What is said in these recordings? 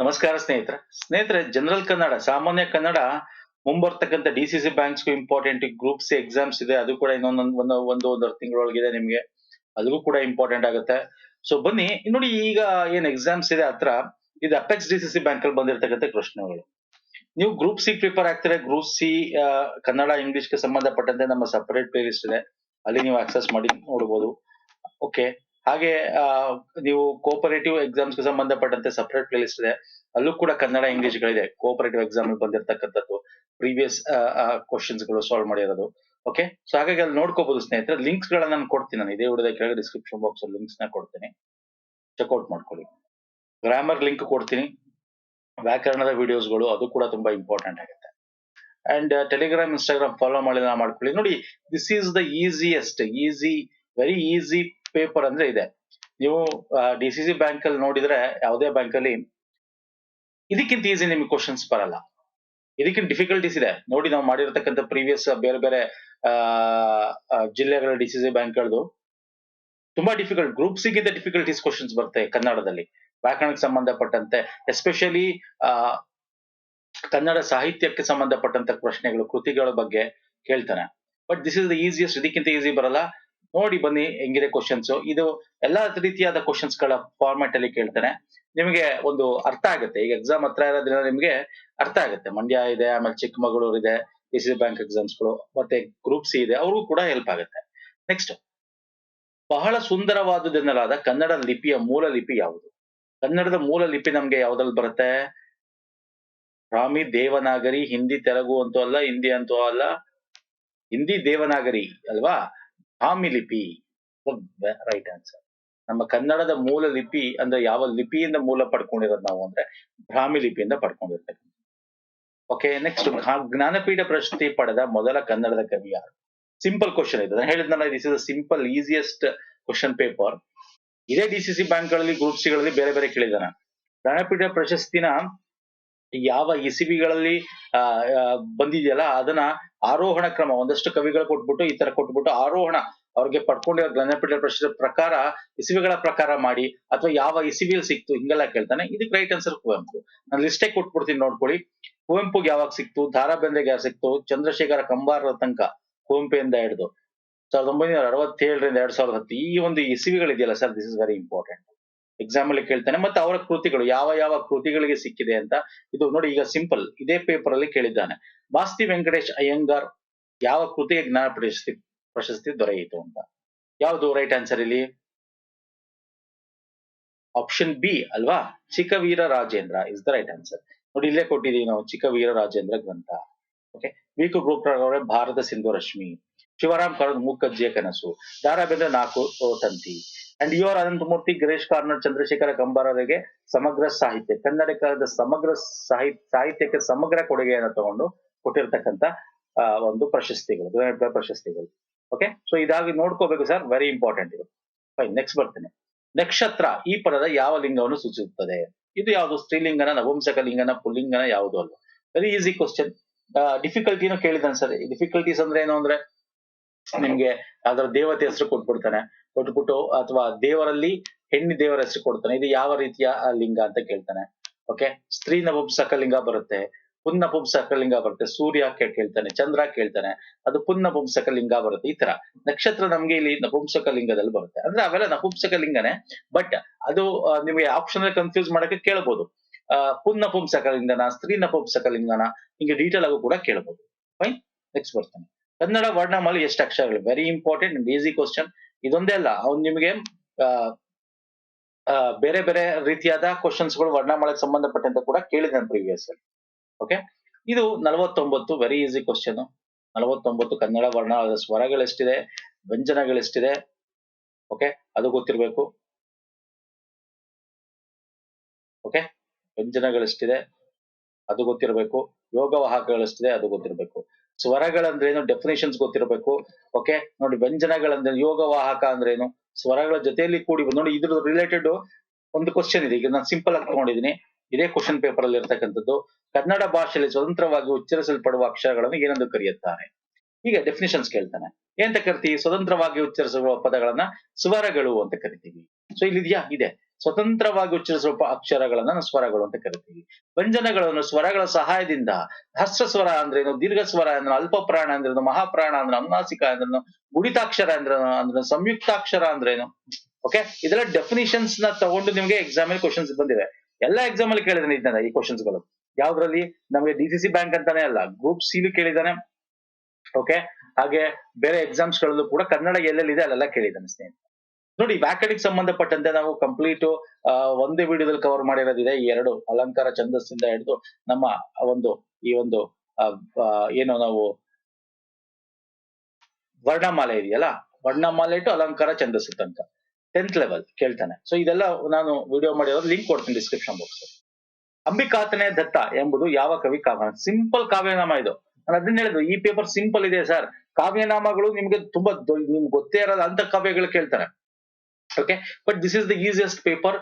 ನಮಸ್ಕಾರ ಸ್ನೇಹಿತರೆ. ಸ್ನೇಹಿತರೆ ಜನರಲ್ ಕನ್ನಡ ಸಾಮಾನ್ಯ ಕನ್ನಡ ಮುಂಬರ್ತಕ್ಕಂಥ ಡಿ ಸಿ ಸಿ ಬ್ಯಾಂಕ್ಸ್ಗೂ ಇಂಪಾರ್ಟೆಂಟ್ ಗ್ರೂಪ್ ಸಿ ಎಕ್ಸಾಮ್ಸ್ ಇದೆ. ಅದು ಕೂಡ ಇನ್ನೊಂದು ಒಂದು ಒಂದು ಒಂದೂವರೆ ತಿಂಗಳೊಳಗಿದೆ ನಿಮಗೆ. ಅದಕ್ಕೂ ಕೂಡ ಇಂಪಾರ್ಟೆಂಟ್ ಆಗುತ್ತೆ. ಸೊ ಬನ್ನಿ. ನೋಡಿ ಈಗ ಏನ್ ಎಕ್ಸಾಮ್ಸ್ ಇದೆ ಹತ್ರ, ಇದು apex D C C bank ಅಲ್ಲಿ ಬಂದಿರತಕ್ಕಂಥ ಪ್ರಶ್ನೆಗಳು. ನೀವು ಗ್ರೂಪ್ ಸಿ ಪ್ರಿಪೇರ್ ಆಗ್ತಾರೆ? ಗ್ರೂಪ್ ಸಿ ಕನ್ನಡ ಇಂಗ್ಲಿಷ್ಗೆ ಸಂಬಂಧಪಟ್ಟಂತೆ ನಮ್ಮ ಸಪರೇಟ್ ಪ್ಲೇ ಲಿಸ್ಟ್ ಇದೆ. ಅಲ್ಲಿ ನೀವು ಆಕ್ಸೆಸ್ ಮಾಡಿ ನೋಡಬಹುದು ಓಕೆ ಹಾಗೆ ನೀವು ಕೋಪರೇಟಿವ್ ಎಕ್ಸಾಮ್ಸ್ ಸಂಬಂಧಪಟ್ಟಂತೆ ಸಪರೇಟ್ ಪ್ಲೇ ಲಿಸ್ಟ್ ಇದೆ. ಅಲ್ಲೂ ಕೂಡ ಕನ್ನಡ ಇಂಗ್ಲಿಷ್ ಗಳಿದೆ. ಕೋಪರೇಟಿವ್ ಎಕ್ಸಾಮ್ ಬಂದಿರತಕ್ಕಂಥದ್ದು ಪ್ರೀವಿಯಸ್ ಕ್ವಶನ್ಸ್ಗಳು ಸಾಲ್ವ್ ಮಾಡಿರೋದು. ಓಕೆ ಸೊ ಹಾಗಾಗಿ ಅಲ್ಲಿ ನೋಡ್ಕೋಬಹುದು ಸ್ನೇಹಿತರೆ. ಲಿಂಕ್ಸ್ ಗಳನ್ನ ನಾನು ಕೊಡ್ತೀನಿ ನಾನು. ಇದೇ ವಿಡಿಯೋದ ಕೆಳಗೆ ಡಿಸ್ಕ್ರಿಪ್ಷನ್ ಬಾಕ್ಸ್ ಅಲ್ಲಿ ಲಿಂಕ್ಸ್ನ ಕೊಡ್ತೀನಿ. ಚೆಕ್ಔಟ್ ಮಾಡ್ಕೊಳ್ಳಿ. ಗ್ರಾಮರ್ ಲಿಂಕ್ ಕೊಡ್ತೀನಿ. ವ್ಯಾಕರಣದ ವಿಡಿಯೋಸ್ಗಳು ಅದು ಕೂಡ ತುಂಬಾ ಇಂಪಾರ್ಟೆಂಟ್ ಆಗುತ್ತೆ. ಅಂಡ್ ಟೆಲಿಗ್ರಾಮ್ ಇನ್ಸ್ಟಾಗ್ರಾಮ್ ಫಾಲೋ ಮಾಡಿದ ಮಾಡ್ಕೊಳ್ಳಿ. ನೋಡಿ this is the easiest easy very easy paper ಅಂದ್ರೆ ಇದೆ. ನೀವು ಡಿ ಸಿ ಸಿ ಬ್ಯಾಂಕ್ ಅಲ್ಲಿ ನೋಡಿದ್ರೆ ಯಾವುದೇ ಬ್ಯಾಂಕ್ ಅಲ್ಲಿ ಇದಕ್ಕಿಂತ ಈಸಿ ನಿಮಗೆ ಕ್ವಶನ್ಸ್ ಬರಲ್ಲ. ಇದಕ್ಕಿಂತ ಡಿಫಿಕಲ್ಟೀಸ್ ಇದೆ. ನೋಡಿ ನಾವು ಮಾಡಿರ್ತಕ್ಕಂಥ ಪ್ರೀವಿಯಸ್ ಬೇರೆ ಬೇರೆ ಜಿಲ್ಲೆಗಳ ಡಿ ಸಿ ಸಿ ಬ್ಯಾಂಕ್ಗಳದು. ತುಂಬಾ ಡಿಫಿಕಲ್ಟ್ ಗ್ರೂಪ್ ಸಿಗಿಂತ ಡಿಫಿಕಲ್ಟೀಸ್ ಕ್ವಶನ್ಸ್ ಬರ್ತವೆ ಕನ್ನಡದಲ್ಲಿ. ವ್ಯಾಕರಣಕ್ಕೆ ಸಂಬಂಧಪಟ್ಟಂತೆ ಎಸ್ಪೆಷಲಿ ಕನ್ನಡ ಸಾಹಿತ್ಯಕ್ಕೆ ಸಂಬಂಧಪಟ್ಟಂತ ಪ್ರಶ್ನೆಗಳು, ಕೃತಿಗಳ ಬಗ್ಗೆ ಕೇಳ್ತಾನೆ. But this is the easiest ಇದಕ್ಕಿಂತ ಈಸಿ ಬರಲ್ಲ. ನೋಡಿ ಬನ್ನಿ ಹೆಂಗಿದೆ ಕ್ವಶನ್ಸ್ ಇದು ಎಲ್ಲಾ ರೀತಿಯಾದ ಕ್ವಶನ್ಸ್ಗಳ ಫಾರ್ಮ್ಯಾಟ್ ಅಲ್ಲಿ ಕೇಳ್ತಾನೆ. ನಿಮಗೆ ಒಂದು ಅರ್ಥ ಆಗುತ್ತೆ. ಈಗ ಎಕ್ಸಾಮ್ ಹತ್ರ ಇರೋದ್ರಿಂದ ನಿಮಗೆ ಅರ್ಥ ಆಗುತ್ತೆ. ಮಂಡ್ಯ ಇದೆ, ಆಮೇಲೆ ಚಿಕ್ಕಮಗಳೂರು ಇದೆ ಪಿ ಸಿ ಬ್ಯಾಂಕ್ ಎಕ್ಸಾಮ್ಸ್ಗಳು ಮತ್ತೆ ಗ್ರೂಪ್ ಸಿ ಇದೆ, ಅವ್ರಿಗೂ ಕೂಡ ಹೆಲ್ಪ್ ಆಗುತ್ತೆ. ನೆಕ್ಸ್ಟ್ ಬಹಳ ಸುಂದರವಾದುದೆನ್ನಲಾದ ಕನ್ನಡ ಲಿಪಿಯ ಮೂಲ ಲಿಪಿ ಯಾವುದು? ಕನ್ನಡದ ಮೂಲ ಲಿಪಿ ನಮ್ಗೆ ಯಾವ್ದ್ರಲ್ಲಿ ಬರುತ್ತೆ? ರಾಮಿ ದೇವನಾಗರಿ, ಹಿಂದಿ ತೆಲುಗು ಅಂತೂ ಅಲ್ಲ, ಹಿಂದಿ ಅಂತೂ ಅಲ್ಲ, ಹಿಂದಿ ದೇವನಾಗರಿ ಅಲ್ವಾ? ಬ್ರಾಹ್ಮಿ ಲಿಪಿ ರೈಟ್ ಆನ್ಸರ್ ನಮ್ಮ ಕನ್ನಡದ ಮೂಲ ಲಿಪಿ ಅಂದ್ರೆ ಯಾವ ಲಿಪಿಯಿಂದ ಮೂಲ ಪಡ್ಕೊಂಡಿರೋದು ನಾವು ಅಂದ್ರೆ ಬ್ರಾಹ್ಮಿ ಲಿಪಿಯಿಂದ ಪಡ್ಕೊಂಡಿರ್ತಕ್ಕಂಥ ಓಕೆ ನೆಕ್ಸ್ಟ್ ಜ್ಞಾನಪೀಠ ಪ್ರಶಸ್ತಿ ಪಡೆದ ಮೊದಲ ಕನ್ನಡದ ಕವಿ ಯಾರು? ಸಿಂಪಲ್ ಕ್ವಶನ್ ಇದೆ. ನಾನು ಹೇಳಿದ್ನಲ್ಲ this is simple easiest question paper ಇದೇ ಡಿ ಸಿ ಸಿ ಬ್ಯಾಂಕ್ಗಳಲ್ಲಿ ಗ್ರೂಪ್ ಸಿಗಳಲ್ಲಿ ಬೇರೆ ಬೇರೆ ಕೇಳಿದಾನ ಜ್ಞಾನಪೀಠ ಪ್ರಶಸ್ತಿನ ಯಾವ ಇಸಿಬಿಗಳಲ್ಲಿ ಬಂದಿದೆಯಲ್ಲ, ಅದನ್ನ ಆರೋಹಣ ಕ್ರಮ, ಒಂದಷ್ಟು ಕವಿಗಳು ಕೊಟ್ಬಿಟ್ಟು, ಈ ತರ ಕೊಟ್ಬಿಟ್ಟು ಆರೋಹಣ ಅವ್ರಿಗೆ ಪಡ್ಕೊಂಡಿರೋ ಜ್ಞಾನಪೀಠ ಪ್ರಶ್ನೆ ಪ್ರಕಾರ ಇಸಿವಿಗಳ ಪ್ರಕಾರ ಮಾಡಿ, ಅಥವಾ ಯಾವ ಇಸಿವಿಲ್ ಸಿಕ್ತು, ಹಿಂಗೆಲ್ಲ ಕೇಳ್ತಾನೆ. ಇದಕ್ಕೆ ರೈಟ್ ಆನ್ಸರ್ ಕುವೆಂಪು. ನಾನು ಲಿಸ್ಟೇ ಕೊಟ್ಬಿಡ್ತೀನಿ, ನೋಡ್ಕೊಳ್ಳಿ. ಕುವೆಂಪುಗೆ ಯಾವಾಗ ಸಿಕ್ತು ಧಾರಾ ಬೇಂದ್ರೆಗೆ ಯಾರು ಸಿಕ್ತು, ಚಂದ್ರಶೇಖರ ಕಂಬಾರರ ತನಕ ಕುವೆಂಪೆಯಿಂದ ಹಿಡಿದು, ಸಾವಿರದ ಒಂಬೈನೂರ ಅರವತ್ತೇಳರಿಂದ ಎರಡ್ ಸಾವಿರದ ಹತ್ತು, ಈ ಒಂದು ಇಸಿವಿಗಳಿದೆಯಲ್ಲ sir this is very important exam ಅಲ್ಲಿ ಕೇಳ್ತಾನೆ. ಮತ್ತೆ ಅವರ ಕೃತಿಗಳು, ಯಾವ ಯಾವ ಕೃತಿಗಳಿಗೆ ಸಿಕ್ಕಿದೆ ಅಂತ ಇದು ನೋಡಿ ಈಗ ಸಿಂಪಲ್ ಇದೇ ಪೇಪರ್ ಅಲ್ಲಿ ಕೇಳಿದ್ದಾನೆ. ಬಾಸ್ತಿ ವೆಂಕಟೇಶ್ ಅಯ್ಯಂಗಾರ್ ಯಾವ ಕೃತಿಗೆ ಜ್ಞಾನ ಪ್ರಶಸ್ತಿ ಪ್ರಶಸ್ತಿ ದೊರೆಯಿತು ಅಂತ? ಯಾವುದು ರೈಟ್ ಆನ್ಸರ್ ಇಲ್ಲಿ? ಆಪ್ಷನ್ ಬಿ ಅಲ್ವಾ? Chikkaveera Rajendra is the right answer ನೋಡಿ ಇಲ್ಲೇ ಕೊಟ್ಟಿದ್ದೀವಿ ನಾವು, ಚಿಕ್ಕವೀರ ರಾಜೇಂದ್ರ ಗ್ರಂಥ. ಓಕೆ ವಿ ಕು ಭಾರತ ಸಿಂಧು ರಶ್ಮಿ. ಶಿವರಾಮ್ ಕರದ್ ಮೂಕಜ್ಜಿಯ ಕನಸು. ದಾರಾ ಬೇಂದ್ರ ನಾಲ್ಕು ತಂತಿ. And U R Ananthamurthy Girish Karnad Chandrashekhara ಕಂಬಾರರಿಗೆ ಸಮಗ್ರ ಸಾಹಿತ್ಯ, ಕನ್ನಡಕದ ಸಮಗ್ರ ಸಾಹಿತ್ಯ ಸಾಹಿತ್ಯಕ್ಕೆ ಸಮಗ್ರ ಕೊಡುಗೆಯನ್ನು ತಗೊಂಡು ಕೊಟ್ಟಿರ್ತಕ್ಕಂತ ಒಂದು ಪ್ರಶಸ್ತಿಗಳು ಪ್ರಶಸ್ತಿಗಳು. ಓಕೆ ಸೊ ಇದಾಗಿ ನೋಡ್ಕೋಬೇಕು ಸರ್ ವೆರಿ ಇಂಪಾರ್ಟೆಂಟ್ ಇದು. ಫೈನ್ ನೆಕ್ಸ್ಟ್ ಬರ್ತೇನೆ. ನಕ್ಷತ್ರ, ಈ ಪದದ ಯಾವ ಲಿಂಗವನ್ನು ಸೂಚಿಸುತ್ತದೆ? ಇದು ಯಾವುದು? ಸ್ತ್ರೀಲಿಂಗನ, ನಪುಂಸಕ ಲಿಂಗನ, ಪುಲ್ಲಿಂಗನ ಯಾವುದು ಅಲ್ಲ. ವೆರಿ ಈಸಿ ಕ್ವಶನ್ ಡಿಫಿಕಲ್ಟಿನೂ ಕೇಳಿದಾನೆ ಸರ್. ಡಿಫಿಕಲ್ಟೀಸ್ ಅಂದ್ರೆ ಏನು ಅಂದ್ರೆ, ನಿಮ್ಗೆ ಅದರ ದೇವತೆ ಹೆಸರು ಕೊಟ್ಬಿಡ್ತಾನೆ. ಕೊಟ್ಬಿಟ್ಟು ಅಥವಾ ದೇವರಲ್ಲಿ ಹೆಣ್ಣು ದೇವರ ಹೆಸರು ಕೊಡ್ತಾನೆ. ಇದು ಯಾವ ರೀತಿಯ ಲಿಂಗ ಅಂತ ಕೇಳ್ತಾನೆ. ಓಕೆ ಸ್ತ್ರೀ ನಪುಂಸಕ ಲಿಂಗ ಬರುತ್ತೆ ಪುನ್ನ ಲಿಂಗ ಬರುತ್ತೆ ಸೂರ್ಯ ಕೇಳ್ತಾನೆ ಚಂದ್ರ ಕೇಳ್ತಾನೆ ಅದು ಪುನ್ನಪುಂಸಕ ಲಿಂಗ ಬರುತ್ತೆ ಈ ತರ. ನಕ್ಷತ್ರ ನಮ್ಗೆ ಇಲ್ಲಿ ನಪುಂಸಕ ಲಿಂಗದಲ್ಲಿ ಬರುತ್ತೆ. ಅಂದ್ರೆ ಅವೆಲ್ಲ ನಪುಂಸಕ ಲಿಂಗನೇ ಬಟ್ ಅದು ನಿಮಗೆ ಆಪ್ಷನ್ ಕನ್ಫ್ಯೂಸ್ ಮಾಡಕ್ಕೆ ಕೇಳ್ಬೋದು. ಆ, ಪುನ್ನ ಪುಂಸಕ ಲಿಂಗನ ಸ್ತ್ರೀ ನಪುಂಸಕ ಲಿಂಗನ ಹಿಂಗೆ ಡೀಟೇಲ್ ಆಗು ಕೂಡ ಕೇಳ್ಬೋದು. ಫೈನ್ ನೆಕ್ಸ್ಟ್ ಬರ್ತಾನೆ. ಕನ್ನಡ ವರ್ಣಮಾಲೆ ಎಷ್ಟು ಅಕ್ಷರಗಳು? Very important and easy question ಇದೊಂದೇ ಅಲ್ಲ, ಅವ್ನು ನಿಮಗೆ ಬೇರೆ ಬೇರೆ ರೀತಿಯಾದ ಕ್ವಶನ್ಸ್ಗಳು ವರ್ಣಮಾಲೆಗೆ ಸಂಬಂಧಪಟ್ಟಂತೆ ಕೂಡ ಕೇಳಿದ್ದಾನೆ ಪ್ರೀವಿಯಸ್ ಓಕೆ ಇದು ನಲವತ್ತೊಂಬತ್ತು ವೆರಿ ಈಸಿ ಕ್ವಶನ್ ನಲವತ್ತೊಂಬತ್ತು, ಕನ್ನಡ ವರ್ಣ ಸ್ವರಗಳೆಷ್ಟಿದೆ, ವ್ಯಂಜನಗಳೆಷ್ಟಿದೆ? ಓಕೆ ಅದು ಗೊತ್ತಿರಬೇಕು. ಓಕೆ ವ್ಯಂಜನಗಳೆಷ್ಟಿದೆ? ಅದು ಗೊತ್ತಿರಬೇಕು. ಯೋಗವಾಹಕಗಳೆಷ್ಟಿದೆ? ಅದು ಗೊತ್ತಿರಬೇಕು. ಸ್ವರಗಳಂದ್ರೇನು ಡೆಫಿನೇಷನ್ಸ್ ಗೊತ್ತಿರಬೇಕು. ಓಕೆ ನೋಡಿ ವ್ಯಂಜನಗಳಂದ್ರೆ ಯೋಗವಾಹಕ ಅಂದ್ರೇನು, ಸ್ವರಗಳ ಜೊತೆಯಲ್ಲಿ ಕೂಡಿ ನೋಡಿ ಇದ್ರ ರಿಲೇಟೆಡ್ ಒಂದು ಕ್ವಶನ್ ಇದೆ. ಈಗ ನಾನು ಸಿಂಪಲ್ ಆಗಿ ತಗೊಂಡಿದ್ದೀನಿ ಇದೇ ಕ್ವಶನ್ ಪೇಪರ್ ಅಲ್ಲಿ ಇರ್ತಕ್ಕಂಥದ್ದು. ಕನ್ನಡ ಭಾಷೆಯಲ್ಲಿ ಸ್ವತಂತ್ರವಾಗಿ ಉಚ್ಚರಿಸಲ್ಪಡುವ ಅಕ್ಷರಗಳನ್ನು ಏನೆಂದು ಕರೆಯುತ್ತಾರೆ? ಈಗ ಡೆಫಿನೇಷನ್ಸ್ ಕೇಳ್ತಾನೆ. ಏನಂತ ಕರಿತೀವಿ? ಸ್ವತಂತ್ರವಾಗಿ ಉಚ್ಚರಿಸುವ ಪದಗಳನ್ನ ಸ್ವರಗಳು ಅಂತ ಕರಿತೀವಿ. ಸೊ ಇಲ್ಲಿದ್ಯಾ? ಇದೆ. ಸ್ವತಂತ್ರವಾಗಿ ಉಚ್ಚರಿಸುವ ಅಕ್ಷರಗಳನ್ನ ಸ್ವರಗಳು ಅಂತ ಕರಿತೀವಿ. ವ್ಯಂಜನಗಳನ್ನು ಸ್ವರಗಳ ಸಹಾಯದಿಂದ ಹಸ್ತ ಸ್ವರ ಅಂದ್ರೇನು ದೀರ್ಘ ಸ್ವರ ಅಂದ್ರೆ ಅಲ್ಪ ಪ್ರಾಣ ಅಂದ್ರೇನು, ಮಹಾಪ್ರಾಣ ಅಂದ್ರೆ ಅನುನಾಸಿಕ ಅಂದ್ರೇನು ಗುಣಿತಾಕ್ಷರ ಅಂದ್ರೇನು ಅಂದ್ರೆ ಸಂಯುಕ್ತಾಕ್ಷರ ಅಂದ್ರೇನು. ಓಕೆ ಇದೆಲ್ಲ ಡೆಫಿನಿಷನ್ಸ್ನ ತಗೊಂಡು ನಿಮ್ಗೆ ಎಕ್ಸಾಮ್ ಅಲ್ಲಿ ಕ್ವಶನ್ಸ್ ಬಂದಿದೆ ಎಲ್ಲ ಎಕ್ಸಾಮ್ ಅಲ್ಲಿ ಕೇಳಿದಾನೆ ಇದನ್ನ ಈ ಕ್ವಶನ್ಸ್ಗಳು. ಯಾವ್ದ್ರಲ್ಲಿ? ನಮಗೆ ಡಿ ಸಿ ಸಿ ಬ್ಯಾಂಕ್ ಅಂತಾನೆ ಅಲ್ಲ ಗ್ರೂಪ್ ಸಿಲು ಕೇಳಿದಾನೆ ಓಕೆ ಹಾಗೆ ಬೇರೆ ಎಕ್ಸಾಮ್ಸ್ ಗಳಲ್ಲೂ ಕೂಡ ಕನ್ನಡ ಎಲ್ಲೆಲ್ಲಿದೆ ಅಲ್ಲೆಲ್ಲ ಕೇಳಿದ್ದಾನೆ ಸ್ನೇಹಿತರೆ. ನೋಡಿ ವ್ಯಾಕರಣಕ್ಕೆ ಸಂಬಂಧಪಟ್ಟಂತೆ ನಾವು ಕಂಪ್ಲೀಟ್ ಒಂದೇ ವಿಡಿಯೋದಲ್ಲಿ ಕವರ್ ಮಾಡಿರೋದಿದೆ ಈ ಎರಡು. ಅಲಂಕಾರ ಛಂದಸ್ಸಿಂದ ಹಿಡಿದು ನಮ್ಮ ಒಂದು, ಈ ಒಂದು ಏನು ನಾವು, ವರ್ಣಮಾಲೆ ಇದೆಯಲ್ಲ? ವರ್ಣಮಾಲೆ ಟು ಅಲಂಕಾರ ಛಂದಸ್ಸು ತನಕ. ಟೆಂತ್ ಲೆವೆಲ್ ಕೇಳ್ತಾನೆ. ಸೊ ಇದೆಲ್ಲ ನಾನು ವಿಡಿಯೋ ಮಾಡಿರೋದು ಲಿಂಕ್ ಕೊಡ್ತೀನಿ ಡಿಸ್ಕ್ರಿಪ್ಷನ್ ಬಾಕ್ಸ್ ಅಂಬಿಕಾತನೇ ದತ್ತ ಎಂಬುದು ಯಾವ ಕವಿ ಕಾವ್ಯ? ಸಿಂಪಲ್ ಕಾವ್ಯನಾಮ ಇದು. ನಾನು ಅದನ್ನ ಹೇಳಿದ್ರು ಈ ಪೇಪರ್ ಸಿಂಪಲ್ ಇದೆ ಸರ್. ಕಾವ್ಯನಾಮಗಳು ನಿಮ್ಗೆ ತುಂಬಾ ನಿಮ್ಗೆ ಗೊತ್ತೇ ಇರಲ್ಲ ಅಂತ ಕಾವ್ಯಗಳು ಕೇಳ್ತಾರೆ. Okay but this is the easiest paper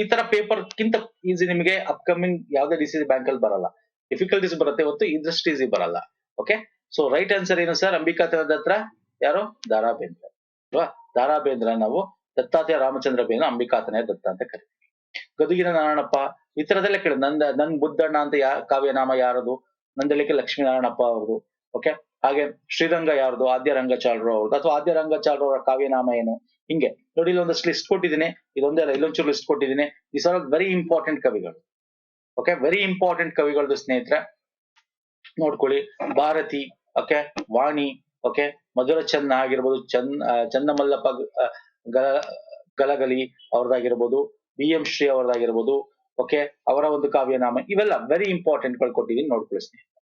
ಈ ತರ ಪೇಪರ್ ಕಿಂತ ಈಸಿ ನಿಮಗೆ ಅಪ್ಕಮಿಂಗ್ ಯಾವ್ದೇ ಡಿ ಸಿ ಬ್ಯಾಂಕ್ ಅಲ್ಲಿ ಬರಲ್ಲ. ಡಿಫಿಕಲ್ಟೀಸ್ ಬರುತ್ತೆ ಹೊತ್ತು ಇದ್ರಷ್ಟು ಈಸಿ ಬರಲ್ಲ. ಓಕೆ ಸೊ ರೈಟ್ ಆನ್ಸರ್ ಏನು ಸರ್ ಅಂಬಿಕಾತನ ದತ್ರ ಯಾರು? ದಾರಾ ಬೇಂದ್ರ ಅಲ್ವಾ? ದಾರಾ ಬೇಂದ್ರ ನಾವು ದತ್ತಾತ್ಯ ರಾಮಚಂದ್ರ ಬೇಂದ್ರ ಅಂಬಿಕಾತನೇ ದತ್ತ ಅಂತ ಕರಿತೀವಿ. ಗದುಗಿನ ನಾರಾಯಣಪ್ಪ, ಈ ತರದೆಲ್ಲ ಕೇಳಿ. ನಂದ, ನನ್ ಬುದ್ಧಣ್ಣ ಅಂತ ಯಾ, ಕಾವ್ಯನಾಮ ಯಾರದು? ನಂದಳಿಕೆ ಲಕ್ಷ್ಮೀನಾರಾಯಣಪ್ಪ ಅವ್ರದ್ದು ಓಕೆ ಹಾಗೆ ಶ್ರೀರಂಗ ಯಾರ್ದು? ಆದ್ಯ ರಂಗಚಾಲರು ಅವ್ರದ್ದು. ಅಥವಾ ಆದ್ಯ ಅವರ ಕಾವ್ಯನಾಮ ಏನು? ಹಿಂಗೆ. ನೋಡಿ ಇಲ್ಲಿ ಒಂದಷ್ಟು ಲಿಸ್ಟ್ ಕೊಟ್ಟಿದ್ದೀನಿ. ಇದೊಂದೇ ಅಲ್ಲ ಇಲ್ಲೊಂಚೂರು ಲಿಸ್ಟ್ ಕೊಟ್ಟಿದ್ದೀನಿ. ದಿಸ್ ಆರ್ ವೆರಿ ಇಂಪಾರ್ಟೆಂಟ್ ಕವಿಗಳು. ಓಕೆ ವೆರಿ ಇಂಪಾರ್ಟೆಂಟ್ ಕವಿಗಳದ್ದು ಸ್ನೇಹಿತರೆ. ನೋಡ್ಕೊಳ್ಳಿ. ಭಾರತಿ ಓಕೆ ವಾಣಿ ಓಕೆ ಮಧುರ ಚನ್ನ ಆಗಿರ್ಬೋದು ಚಂದ್ ಚಂದಮಲ್ಲಪ್ಪ ಚನ್ನಮಲ್ಲಪ್ಪ ಗ- ಆ, ಗ- ಗಲಗಲಿ ಅವ್ರದ್ದಾಗಿರ್ಬೋದು ಬಿ ಎಂ ಶ್ರೀ ಅವ್ರದ್ದಾಗಿರ್ಬೋದು ಓಕೆ ಅವರ ಒಂದು ಕಾವ್ಯನಾಮ. ಇವೆಲ್ಲ ವೆರಿ ಇಂಪಾರ್ಟೆಂಟ್ಗಳು ಕೊಟ್ಟಿದ್ದೀನಿ. ನೋಡ್ಕೊಳ್ಳಿ ಸ್ನೇಹಿತರೆ.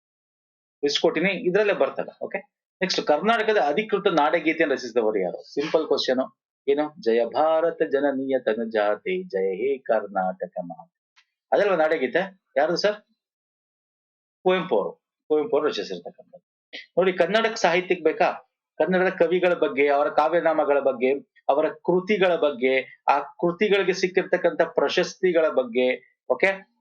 ಲಿಸ್ಟ್ ಕೊಟ್ಟಿನಿ. ಇದ್ರಲ್ಲೇ ಬರ್ತದೆ ಓಕೆ ನೆಕ್ಸ್ಟ್ ಕರ್ನಾಟಕದ ಅಧಿಕೃತ ನಾಡಗೀತೆಯನ್ನು ರಚಿಸಿದವರು ಯಾರು? ಸಿಂಪಲ್ ಕ್ವಶನ್ ಏನು? ಜಯ ಭಾರತ ಜನನೀಯ ತನು ಜಾತಿ ಜಯ ಹೇ ಕರ್ನಾಟಕ ಮಾತೆ. ಅದೆಲ್ಲ ನಾಡಗೀತೆ? ಯಾರು ಸರ್? ಕುವೆಂಪು ಅವರು ಕುವೆಂಪು ಅವರು ರಚಿಸಿರ್ತಕ್ಕಂಥದ್ದು. ನೋಡಿ ಕನ್ನಡಕ್ಕೆ ಸಾಹಿತ್ಯಕ್ಕೆ ಬೇಕಾ? ಕನ್ನಡದ ಕವಿಗಳ ಬಗ್ಗೆ, ಅವರ ಕಾವ್ಯನಾಮಗಳ ಬಗ್ಗೆ, ಅವರ ಕೃತಿಗಳ ಬಗ್ಗೆ, ಆ ಕೃತಿಗಳಿಗೆ ಸಿಕ್ಕಿರ್ತಕ್ಕಂಥ ಪ್ರಶಸ್ತಿಗಳ ಬಗ್ಗೆ, ಓಕೆ?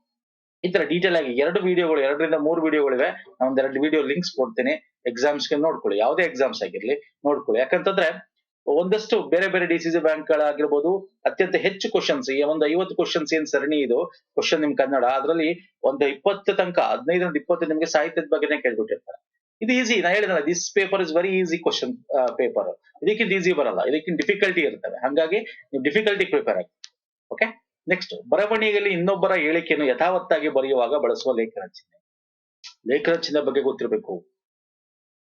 ಈ ತರ ಡೀಟೇಲ್ ಆಗಿ ಎರಡು ವಿಡಿಯೋಗಳು ಎರಡರಿಂದ ಮೂರು ವಿಡಿಯೋಗಳಿವೆ ನಾನು ಎರಡು ವಿಡಿಯೋ ಲಿಂಕ್ಸ್ ಕೊಡ್ತೀನಿ. ಎಕ್ಸಾಮ್ಸ್ಗೆ ನೋಡ್ಕೊಳ್ಳಿ. ಯಾವುದೇ ಎಕ್ಸಾಮ್ಸ್ ಆಗಿರ್ಲಿ, ನೋಡ್ಕೊಳ್ಳಿ. ಯಾಕಂತಂದ್ರೆ ಒಂದಷ್ಟು ಬೇರೆ ಬೇರೆ ಡಿ ಸಿ ಸಿ ಬ್ಯಾಂಕ್ ಗಳಾಗಿರ್ಬೋದು ಅತ್ಯಂತ ಹೆಚ್ಚು ಕ್ವಶನ್ಸ್ ಈ ಒಂದು ಐವತ್ತು ಕ್ವಶನ್ಸ್ ಏನ್ ಸರಣಿ ಇದು? ಕ್ವಶನ್ ನಿಮ್ ಕನ್ನಡ. ಅದರಲ್ಲಿ ಒಂದು ಇಪ್ಪತ್ತು ತನಕ ಹದಿನೈದರಿಂದ ಇಪ್ಪತ್ತು ನಿಮ್ಗೆ ಸಾಹಿತ್ಯದ ಬಗ್ಗೆನೇ ಕೇಳ್ಬಿಟ್ಟಿರ್ತಾರೆ ಇದು ಈಸಿ ನಾ ಹೇಳಿದ್ರೆ this paper is very easy question paper ಇದಕ್ಕಿಂತ ಈಸಿ ಬರಲ್ಲ. ಇದಕ್ಕಿಂತ ಡಿಫಿಕಲ್ಟಿ ಇರ್ತವೆ. ಹಾಗಾಗಿ ನೀವು ಡಿಫಿಕಲ್ಟಿ ಪ್ರಿಪೇರ್ ಆಗಿ ಓಕೆ ನೆಕ್ಸ್ಟ್ ಬರವಣಿಗೆಯಲ್ಲಿ ಇನ್ನೊಬ್ಬರ ಹೇಳಿಕೆಯನ್ನು ಯಥಾವತ್ತಾಗಿ ಬರೆಯುವಾಗ ಬಳಸುವ ಲೇಖನ ಚಿಹ್ನೆ. ಲೇಖನ ಚಿಹ್ನೆ ಬಗ್ಗೆ ಗೊತ್ತಿರಬೇಕು.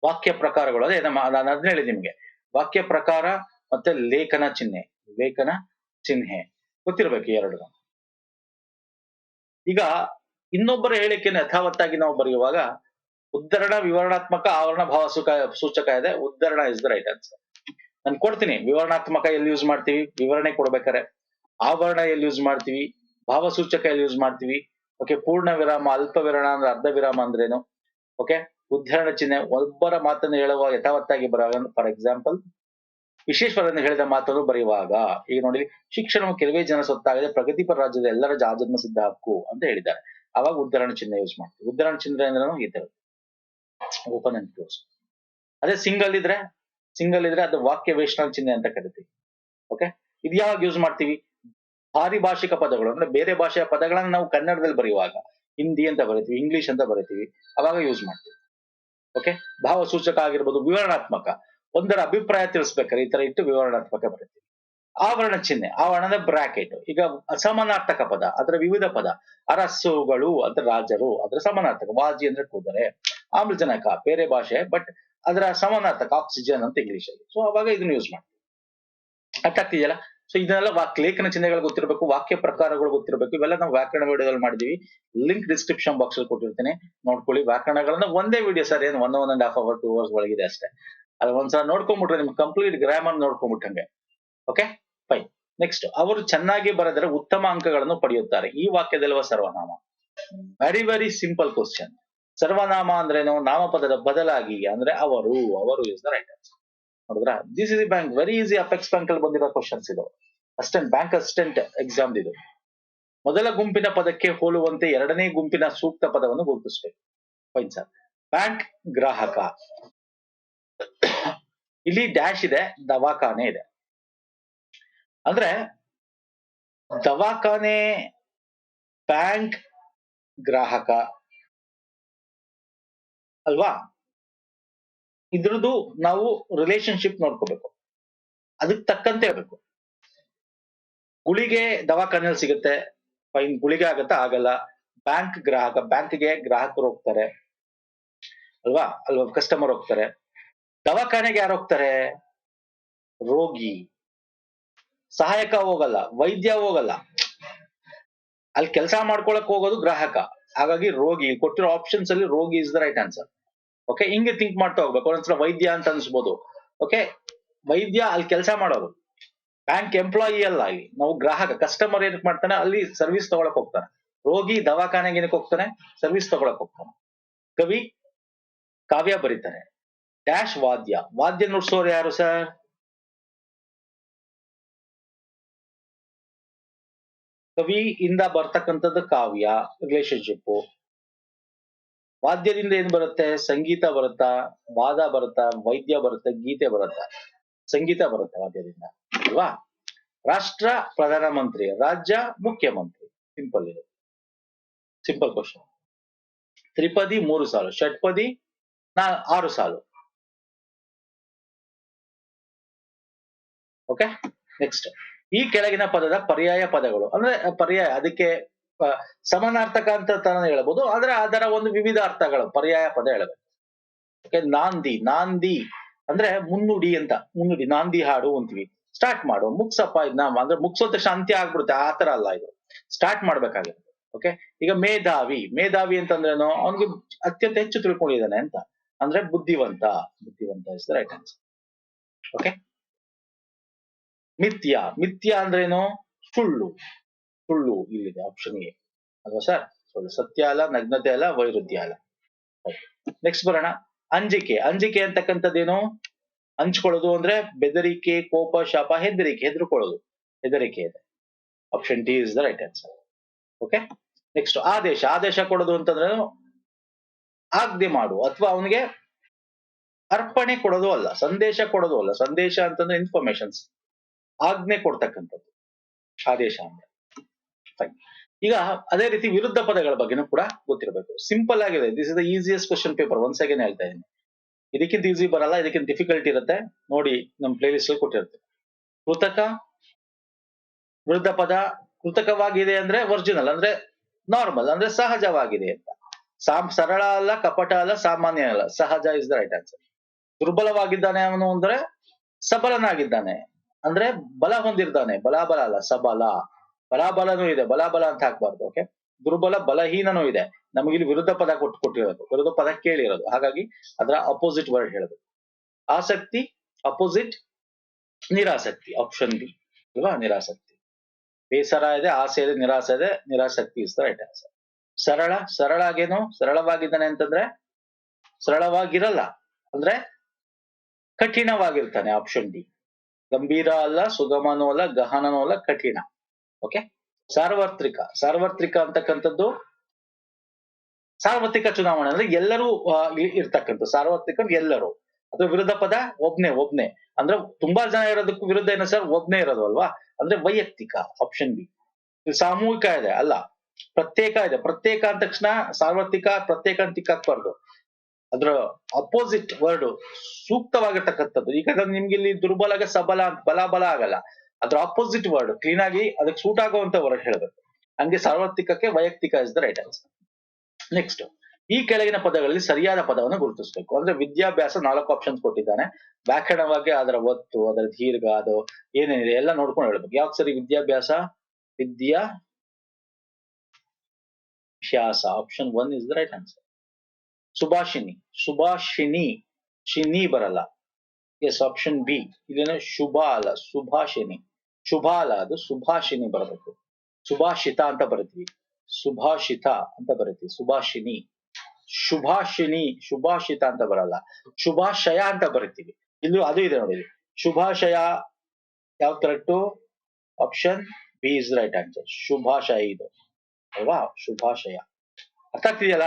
ವಾಕ್ಯ ಪ್ರಕಾರಗಳು, ಅದೇ ನಮ್ಮ, ನಾನು ಅದನ್ನ ಹೇಳಿ ನಿಮ್ಗೆ. ವಾಕ್ಯ ಪ್ರಕಾರ ಮತ್ತೆ ಲೇಖನ ಚಿಹ್ನೆ ಲೇಖನ ಚಿಹ್ನೆ ಗೊತ್ತಿರಬೇಕು ಎರಡು. ಈಗ ಇನ್ನೊಬ್ಬರ ಹೇಳಿಕೆಯನ್ನು ಯಥಾವತ್ತಾಗಿ ನಾವು ಬರೆಯುವಾಗ ಉದ್ಧರಣ, ವಿವರಣಾತ್ಮಕ, ಆವರಣ, ಭಾವ, ಸೂಕ, ಸೂಚಕ ಇದೆ. ಉದ್ಧರಣ ಇಸ್ ದ ರೈಟ್ ಆನ್ಸರ್ ನಾನು ಕೊಡ್ತೀನಿ. ವಿವರಣಾತ್ಮಕ ಎಲ್ಲಿ ಯೂಸ್ ಮಾಡ್ತೀವಿ? ವಿವರಣೆ ಕೊಡ್ಬೇಕಾರೆ ಆವರಣ ಎಲ್ಲಿ ಯೂಸ್ ಮಾಡ್ತೀವಿ? ಭಾವಸೂಚಕ ಎಲ್ಲಿ ಯೂಸ್ ಮಾಡ್ತೀವಿ? ಓಕೆ ಪೂರ್ಣ ವಿರಾಮ, ಅಲ್ಪ ವಿರಾಮ ಅಂದ್ರೆ ಅರ್ಧ ವಿರಾಮ ಅಂದ್ರೇನು? ಓಕೆ ಉದ್ಧರಣ ಚಿಹ್ನೆ ಒಬ್ಬರ ಮಾತನ್ನು ಹೇಳುವಾಗ ಯಥಾವತ್ತಾಗಿ ಬರುವಾಗ ಫಾರ್ ಎಕ್ಸಾಂಪಲ್ ವಿಶ್ವೇಶ್ವರನ್ನು ಹೇಳಿದ ಮಾತನ್ನು ಬರೆಯುವಾಗ, ಈಗ ನೋಡಿ, ಶಿಕ್ಷಣವು ಕೆಲವೇ ಜನ ಸೊತ್ತಾಗದೆ ಪ್ರಗತಿಪರ ರಾಜ್ಯದ ಎಲ್ಲರ ಜಾಜನ್ಮ ಸಿದ್ಧ ಹಕ್ಕು ಅಂತ ಹೇಳಿದ್ದಾರೆ. ಅವಾಗ ಉದ್ಧರಣ ಚಿಹ್ನೆ ಯೂಸ್ ಮಾಡ್ತೀವಿ. ಉದ್ಧರಣ ಚಿಹ್ನೆ ಅಂದ್ರೆ ಈ ತರ ಓಪನ್ ಅಂಡ್ ಕ್ಲೋಸ್ ಅದೇ ಸಿಂಗಲ್ ಇದ್ರೆ ಸಿಂಗಲ್ ಇದ್ರೆ ಅದು ವಾಕ್ಯ ವೇಷಣ ಚಿಹ್ನೆ ಅಂತ ಕರಿತೀವಿ. ಓಕೆ ಇದು ಯಾವಾಗ ಯೂಸ್ ಮಾಡ್ತೀವಿ? ಪಾರಿಭಾಷಿಕ ಪದಗಳು, ಅಂದ್ರೆ ಬೇರೆ ಭಾಷೆಯ ಪದಗಳನ್ನ ನಾವು ಕನ್ನಡದಲ್ಲಿ ಬರೆಯುವಾಗ, ಹಿಂದಿ ಅಂತ ಬರಿತೀವಿ ಇಂಗ್ಲಿಷ್ ಅಂತ ಬರಿತೀವಿ, ಅವಾಗ ಯೂಸ್ ಮಾಡ್ತೀವಿ. ಓಕೆ ಭಾವ ಸೂಚಕ ಆಗಿರ್ಬೋದು, ವಿವರಣಾತ್ಮಕ. ಒಂದರ ಅಭಿಪ್ರಾಯ ತಿಳಿಸ್ಬೇಕಾದ್ರೆ ಈ ತರ ಇಟ್ಟು ವಿವರಣಾತ್ಮಕ ಬರೀತೀವಿ. ಆವರಣ ಚಿಹ್ನೆ ಆವರಣದ ಬ್ರಾಕೆಟ್ ಈಗ ಅಸಮಾನಾರ್ಥಕ ಪದ, ಅದರ ವಿವಿಧ ಪದ. ಅರಸುಗಳು ಅಂದ್ರೆ ರಾಜರು, ಅದರ ಸಮಾನಾರ್ಥಕ. ವಾಜಿ ಅಂದ್ರೆ ಕೂದರೆ ಆಮ್ಲಜನಕ, ಬೇರೆ ಭಾಷೆ ಬಟ್ ಅದರ ಸಮಾನಾರ್ಥಕ ಆಕ್ಸಿಜನ್ ಅಂತ ಇಂಗ್ಲಿಷ್ ಅಲ್ಲಿ. ಸೊ ಅವಾಗ ಇದನ್ನ ಯೂಸ್ ಮಾಡ್ತೀವಿ. ಅರ್ಥ ಆಗ್ತಿದೆಯಲ್ಲ ಸೊ ಇದನ್ನೆಲ್ಲ ವಾಕ್ ಲೇಖನ ಚಿಹ್ನೆಗಳು ಗೊತ್ತಿರಬೇಕು, ವಾಕ್ಯ ಪ್ರಕಾರಗಳು ಗೊತ್ತಿರಬೇಕು, ಇವೆಲ್ಲ ನಾವು ವ್ಯಾಕರಣ ವಿಡಿಯೋದಲ್ಲಿ ಮಾಡಿದೀವಿ. ಲಿಂಕ್ ಡಿಸ್ಕ್ರಿಪ್ಷನ್ ಬಾಕ್ಸ್ ಅಲ್ಲಿ ಕೊಟ್ಟಿರ್ತೀನಿ. ನೋಡ್ಕೊಳ್ಳಿ. ವ್ಯಾಕರಣಗಳನ್ನ ಒಂದೇ ವಿಡಿಯೋ ಸರ್, ಏನು one one and half hour two hours ಒಳಗಿದೆ ಅಷ್ಟೇ. ಅದು ಒಂದ್ಸಲ ನೋಡ್ಕೊಂಡ್ಬಿಟ್ರೆ ನಿಮ್ಗೆ ಕಂಪ್ಲೀಟ್ ಗ್ರಾಮರ್ ನೋಡ್ಕೊಂಡ್ಬಿಟ್ಟಂಗೆ ಓಕೆ ಫೈನ್ ನೆಕ್ಸ್ಟ್ ಅವರು ಚೆನ್ನಾಗಿ ಬರೆದರೆ ಉತ್ತಮ ಅಂಕಗಳನ್ನು ಪಡೆಯುತ್ತಾರೆ. ಈ ವಾಕ್ಯದಲ್ಲಿರುವ ಸರ್ವನಾಮ? ವೆರಿ ವೆರಿ ಸಿಂಪಲ್ ಕ್ವಶನ್ ಸರ್ವನಾಮ ಅಂದ್ರೆ ನಾವು ನಾಮಪದದ ಬದಲಾಗಿ, ಅಂದ್ರೆ ಅವರು ಅವರು ಇಸ್ ದ ರೈಟ್ ಆನ್ಸರ್ ನೋಡಿದ್ರ? G C C bank very easy apex bank ಅಲ್ಲಿ ಬಂದಿರೋ ಕ್ವಶನ್ಸ್ ಇದು. ಅಸಿಸ್ಟೆಂಟ್ ಬ್ಯಾಂಕ್ ಅಸಿಸ್ಟೆಂಟ್ ಎಕ್ಸಾಮ್ ಇದು. ಮೊದಲ ಗುಂಪಿನ ಪದಕ್ಕೆ ಹೋಲುವಂತೆ ಎರಡನೇ ಗುಂಪಿನ ಸೂಕ್ತ ಪದವನ್ನು ಗುರುತಿಸಬೇಕು. ಫೈನ್ ಸರ್ ಬ್ಯಾಂಕ್ ಗ್ರಾಹಕ. ಇಲ್ಲಿ ಡ್ಯಾಶ್ ಇದೆ, ದವಾಖಾನೆ ಇದೆ. ಅಂದ್ರೆ ದವಾಖಾನೆ ಬ್ಯಾಂಕ್ ಗ್ರಾಹಕ. ಅಲ್ವಾ? ಇದ್ರದ್ದು ನಾವು ರಿಲೇಶನ್ಶಿಪ್ ನೋಡ್ಕೋಬೇಕು. ಅದಕ್ಕೆ ತಕ್ಕಂತೆ ಹೇಳ್ಬೇಕು ಗುಳಿಗೆ ದವಾಖಾನೆಯಲ್ಲಿ ಸಿಗುತ್ತೆ. ಫೈನ್ ಗುಳಿಗೆ ಆಗತ್ತಾ ಆಗಲ್ಲ. ಬ್ಯಾಂಕ್ ಗ್ರಾಹಕ, ಬ್ಯಾಂಕ್ಗೆ ಗ್ರಾಹಕರು ಹೋಗ್ತಾರೆ. ಅಲ್ವಾ? ಅಲ್ವಾ? ಕಸ್ಟಮರ್ ಹೋಗ್ತಾರೆ. ದವಾಖಾನೆಗೆ ಯಾರು ಹೋಗ್ತಾರೆ? ರೋಗಿ. ಸಹಾಯಕ ಹೋಗಲ್ಲ, ವೈದ್ಯ ಹೋಗಲ್ಲ. ಅಲ್ಲಿ ಕೆಲಸ ಮಾಡ್ಕೊಳಕ್ ಹೋಗೋದು ಗ್ರಾಹಕ. ಹಾಗಾಗಿ ರೋಗಿ, ಕೊಟ್ಟಿರೋ ಆಪ್ಷನ್ಸ್ ಅಲ್ಲಿ ರೋಗಿ is the right answer okay ಹಿಂಗೆ ಥಿಂಕ್ ಮಾಡ್ತಾ ಹೋಗ್ಬೇಕು. ಒಂದ್ಸಲ ವೈದ್ಯ ಅಂತ ಅನ್ಸ್ಬೋದು. ಓಕೆ ವೈದ್ಯ ಅಲ್ಲಿ ಕೆಲಸ ಮಾಡೋರು. ಬ್ಯಾಂಕ್ ಎಂಪ್ಲಾಯಿ ಅಲ್ಲ ಅಲ್ಲಿ ನಾವು ಗ್ರಾಹಕ ಕಸ್ಟಮರ್ ಏನಕ್ಕೆ ಮಾಡ್ತಾನೆ? ಅಲ್ಲಿ ಸರ್ವಿಸ್ ತಗೊಳಕ್ ಹೋಗ್ತಾನೆ. ರೋಗಿ ದವಾಖಾನೆಗೆ ಏನಕ್ಕೆ ಹೋಗ್ತಾನೆ? ಸರ್ವಿಸ್ ತಗೊಳಕ್ ಹೋಗ್ತಾನೆ. ಕವಿ ಕಾವ್ಯ ಬರೀತಾರೆ ಡ್ಯಾಶ್ ವಾದ್ಯ. ವಾದ್ಯ ನುಡ್ಸೋರು ಯಾರು ಸರ್ ಕವಿ ಇಂದ ಬರ್ತಕ್ಕಂಥದ್ದು ಕಾವ್ಯ ರಿಲೇಶನ್ಶಿಪ್ ವಾದ್ಯದಿಂದ ಏನ್ ಬರುತ್ತೆ? ಸಂಗೀತ ಬರುತ್ತಾ? ವಾದ ಬರುತ್ತಾ? ವೈದ್ಯ ಬರುತ್ತೆ? ಗೀತೆ ಬರುತ್ತಾ? ಸಂಗೀತ ಬರುತ್ತೆ ವಾದ್ಯದಿಂದ, ಅಲ್ವಾ? ರಾಷ್ಟ್ರ ಪ್ರಧಾನಮಂತ್ರಿ ರಾಜ್ಯ ಮುಖ್ಯಮಂತ್ರಿ. ಸಿಂಪಲ್ ಇದೆ. ಸಿಂಪಲ್ ಕ್ವಶನ್ ತ್ರಿಪದಿ ಮೂರು ಸಾಲು, ಷಟ್ಪದಿ ನಾ ಆರು ಸಾಲು. ಓಕೆ ನೆಕ್ಸ್ಟ್ ಈ ಕೆಳಗಿನ ಪದದ ಪರ್ಯಾಯ ಪದಗಳು, ಅಂದ್ರೆ ಪರ್ಯಾಯ, ಅದಕ್ಕೆ ಸಮಾನಾರ್ಥಕ ಅಂತ ತಾನು ಹೇಳಬಹುದು ಆದ್ರೆ ಅದರ ಒಂದು ವಿವಿಧ ಅರ್ಥಗಳು, ಪರ್ಯಾಯ ಪದ ಹೇಳಬೇಕು. ನಾಂದಿ ನಾಂದಿ ಅಂದ್ರೆ ಮುನ್ನುಡಿ ಅಂತ. ಮುನ್ನುಡಿ, ನಾಂದಿ ಹಾಡು ಅಂತೀವಿ. ಸ್ಟಾರ್ಟ್ ಮಾಡು. ಮುಗ್ಸಪ್ಪ ಇದನ್ನ ಅಂದ್ರೆ ಮುಗ್ಸೋ ಶಾಂತಿ ಆಗ್ಬಿಡುತ್ತೆ. ಆ ತರ ಅಲ್ಲ ಇದು. ಸ್ಟಾರ್ಟ್ ಮಾಡ್ಬೇಕಾಗಿರುತ್ತೆ ಓಕೆ ಈಗ ಮೇಧಾವಿ. ಮೇಧಾವಿ ಅಂತಂದ್ರೇನು ಅವನಿಗೆ ಅತ್ಯಂತ ಹೆಚ್ಚು ತಿಳ್ಕೊಂಡಿದ್ದಾನೆ ಅಂತ. ಅಂದ್ರೆ ಬುದ್ಧಿವಂತ. ಬುದ್ಧಿವಂತ ಇಸ್ ರೈಟ್ ಆನ್ಸರ್ ಓಕೆ ಮಿಥ್ಯ. ಮಿಥ್ಯ ಅಂದ್ರೇನು ಸುಳ್ಳು. ಸುಳ್ಳು ಇಲ್ಲಿದೆ ಆಪ್ಷನ್ ಎ. ಅಲ್ವಾ ಸರ್ ಸುಳ್ಳು ಸತ್ಯ ಅಲ್ಲ, ನಗ್ನತೆ ಅಲ್ಲ, ವೈರುಧ್ಯ ಅಲ್ಲ. ನೆಕ್ಸ್ಟ್ ಬರೋಣ. ಅಂಜಿಕೆ. ಅಂಜಿಕೆ ಅಂತಕ್ಕಂಥದ್ದೇನು? ಹಂಚ್ಕೊಳ್ಳೋದು ಅಂದ್ರೆ ಬೆದರಿಕೆ, ಕೋಪ, ಶಾಪ, ಹೆದರಿಕೆ, ಹೆದರ್ಕೊಳ್ಳೋದು. ಹೆದರಿಕೆ ಇದೆ. Option D is the right answer okay next ಆದೇಶ. ಆದೇಶ ಕೊಡೋದು ಅಂತಂದ್ರೆ ಆಜ್ಞೆ ಮಾಡು. ಅಥವಾ ಅವನಿಗೆ ಅರ್ಪಣೆ ಕೊಡೋದು ಅಲ್ಲ, ಸಂದೇಶ ಕೊಡೋದು ಅಲ್ಲ. ಸಂದೇಶ ಅಂತಂದ್ರೆ ಇನ್ಫಾರ್ಮೇಶನ್ಸ್ ಆಜ್ಞೆ ಕೊಡ್ತಕ್ಕಂಥದ್ದು. ಆದೇಶ ಅಂದ್ರೆ. ಈಗ ಅದೇ ರೀತಿ ವಿರುದ್ಧ ಪದಗಳ ಬಗ್ಗೆನೂ ಕೂಡ ಗೊತ್ತಿರಬೇಕು. ಸಿಂಪಲ್ ಆಗಿದೆ. This is the easiest question paper once second ಹೇಳ್ತಾ ಇದ್ದೀನಿ. ಇದಕ್ಕಿಂತ ಈಸಿ ಬರಲ್ಲ, ಇದಕ್ಕಿಂತ ಡಿಫಿಕಲ್ಟ್ ಇರುತ್ತೆ. ನೋಡಿ ನಮ್ಮ ಪ್ಲೇ ಲಿಸ್ಟ್ ಅಲ್ಲಿ ಕೊಟ್ಟಿರುತ್ತೆ. ಕೃತಕ, ವಿರುದ್ಧ ಪದ ಕೃತಕವಾಗಿದೆ ಅಂದ್ರೆ ಒರಿಜಿನಲ್ ಅಂದ್ರೆ ನಾರ್ಮಲ್ ಅಂದ್ರೆ ಸಹಜವಾಗಿದೆ ಅಂತ. ಸರಳ ಅಲ್ಲ, ಕಪಟ ಅಲ್ಲ, ಸಾಮಾನ್ಯ ಅಲ್ಲ. ಸಹಜ ಇಸ್ ದ ರೈಟ್ ಆನ್ಸರ್ ದುರ್ಬಲವಾಗಿದ್ದಾನೆ ಅವನು ಅಂದ್ರೆ ಸಬಲನಾಗಿದ್ದಾನೆ. ಅಂದ್ರೆ ಬಲ ಹೊಂದಿರ್ತಾನೆ. ಬಲಾಬಲ ಅಲ್ಲ, ಸಬಲ. ಬಲಾಬಲನೂ ಇದೆ. ಬಲಾಬಲ ಅಂತ ಹಾಕ್ಬಾರ್ದು ಓಕೆ ದುರ್ಬಲ, ಬಲಹೀನನೂ ಇದೆ. ನಮಗಿಲ್ಲಿ ವಿರುದ್ಧ ಪದ ಕೊಟ್ಟು ಕೊಟ್ಟಿರೋದು. ವಿರುದ್ಧ ಪದ ಕೇಳಿರೋದು. ಹಾಗಾಗಿ ಅದರ ಅಪೋಸಿಟ್ ವರ್ಡ್ ಹೇಳೋದು. ಆಸಕ್ತಿ ಅಪೋಸಿಟ್ ನಿರಾಸಕ್ತಿ. ಆಪ್ಷನ್ ಬಿ ಅಲ್ವಾ ನಿರಾಸಕ್ತಿ. ಬೇಸರ ಇದೆ, ಆಸೆ ಇದೆ, ನಿರಾಸೆ ಇದೆ, ನಿರಾಸಕ್ತಿ ಇಸ್ ರೈಟ್ ಆನ್ಸರ್ ಸರಳ ಸರಳ ಆಗೇನು ಸರಳವಾಗಿದ್ದಾನೆ ಅಂತಂದ್ರೆ, ಸರಳವಾಗಿರಲ್ಲ. ಅಂದ್ರೆ ಕಠಿಣವಾಗಿರ್ತಾನೆ ಆಪ್ಷನ್ ಡಿ ಗಂಭೀರ ಅಲ್ಲ, ಸುಗಮನೂ ಅಲ್ಲ, ಗಹನನೂ ಅಲ್ಲ, ಕಠಿಣ. ಓಕೆ ಸಾರ್ವತ್ರಿಕ ಸಾರ್ವತ್ರಿಕ ಅಂತಕ್ಕಂಥದ್ದು ಸಾರ್ವತ್ರಿಕ ಚುನಾವಣೆ ಅಂದ್ರೆ ಎಲ್ಲರೂ ಇರ್ತಕ್ಕಂಥ ಸಾರ್ವತ್ರಿಕ ಎಲ್ಲರೂ. ಅಥವಾ ವಿರುದ್ಧ ಪದ ಒಬ್ನೇ ಒಬ್ನೇ. ಅಂದ್ರೆ ತುಂಬಾ ಜನ ಇರೋದಕ್ಕೂ ವಿರುದ್ಧ ಏನ ಸರ್? ಒಬ್ನೇ ಇರೋದು ಅಲ್ವಾ? ಅಂದ್ರೆ ವೈಯಕ್ತಿಕ ಆಪ್ಷನ್ ಬಿ ಸಾಮೂಹಿಕ ಇದೆ, ಅಲ್ಲ. ಪ್ರತ್ಯೇಕ ಇದೆ. ಪ್ರತ್ಯೇಕ ಅಂದ ತಕ್ಷಣ ಸಾರ್ವತ್ರಿಕ, ಪ್ರತ್ಯೇಕ ಅಂತ ತಿಕ್ಕಾಕ್ಬಾರ್ದು. ಅದ್ರ ಅಪೋಸಿಟ್ ವರ್ಡ್ ಸೂಕ್ತವಾಗಿರ್ತಕ್ಕಂಥದ್ದು. ಈಗ ನಿಮ್ಗೆ ಇಲ್ಲಿ ದುರ್ಬಲಗ ಸಬಲ ಬಲ ಬಲ ಆಗಲ್ಲ. ಅದ್ರ ಆಪೋಸಿಟ್ ವರ್ಡ್ ಕ್ಲೀನ್ ಆಗಿ ಅದಕ್ಕೆ ಸೂಟ್ ಆಗುವಂತ ವರ್ಡ್ ಹೇಳಬೇಕು. ಹಂಗೆ ಸಾರ್ವತ್ರಿಕಕ್ಕೆ ವೈಯಕ್ತಿಕ is the right answer next ಈ ಕೆಳಗಿನ ಪದಗಳಲ್ಲಿ ಸರಿಯಾದ ಪದವನ್ನು ಗುರುತಿಸಬೇಕು. ಅಂದ್ರೆ ವಿದ್ಯಾಭ್ಯಾಸ ನಾಲ್ಕು ಆಪ್ಷನ್ಸ್ ಕೊಟ್ಟಿದ್ದಾನೆ. ವ್ಯಾಕರಣವಾಗಿ ಅದರ ಒತ್ತು, ಅದರ ದೀರ್ಘ, ಅದು ಏನೇನಿದೆ ಎಲ್ಲ ನೋಡ್ಕೊಂಡು ಹೇಳ್ಬೇಕು. ಯಾವ ಸರಿ? ವಿದ್ಯಾಭ್ಯಾಸ, ವಿದ್ಯಾ ಭ್ಯಾಸ option one is the right answer Subhashini. ಸುಭಾಷಿಣಿ ಶಿನಿ ಬರಲ್ಲ. ಎಸ್ ಆಪ್ಷನ್ ಬಿ ಇದೇನು ಶುಭ ಅಲ್ಲ ಸುಭಾಷಿಣಿ ಶುಭ ಅದು ಸುಭಾಷಿನಿ ಬರಬೇಕು. ಸುಭಾಷಿತ ಅಂತ ಬರಿತೀವಿ. ಸುಭಾಷಿತ ಅಂತ ಬರಿತೀವಿ. ಸುಭಾಷಿನಿ ಶುಭಾಷಿನಿ ಶುಭಾಷಿತ ಅಂತ ಬರಲ್ಲ. ಶುಭಾಶಯ ಅಂತ ಬರಿತೀವಿ. ಇಲ್ಲೂ ಅದು ಇದೆ ನೋಡಿ. ಶುಭಾಶಯ ಯಾವ correct option B is right answer ಶುಭಾಶಯ ಇದು. ಅಲ್ವಾ? ಶುಭಾಶಯ. ಅರ್ಥ ಆಗ್ತಿದೆಯಲ್ಲ?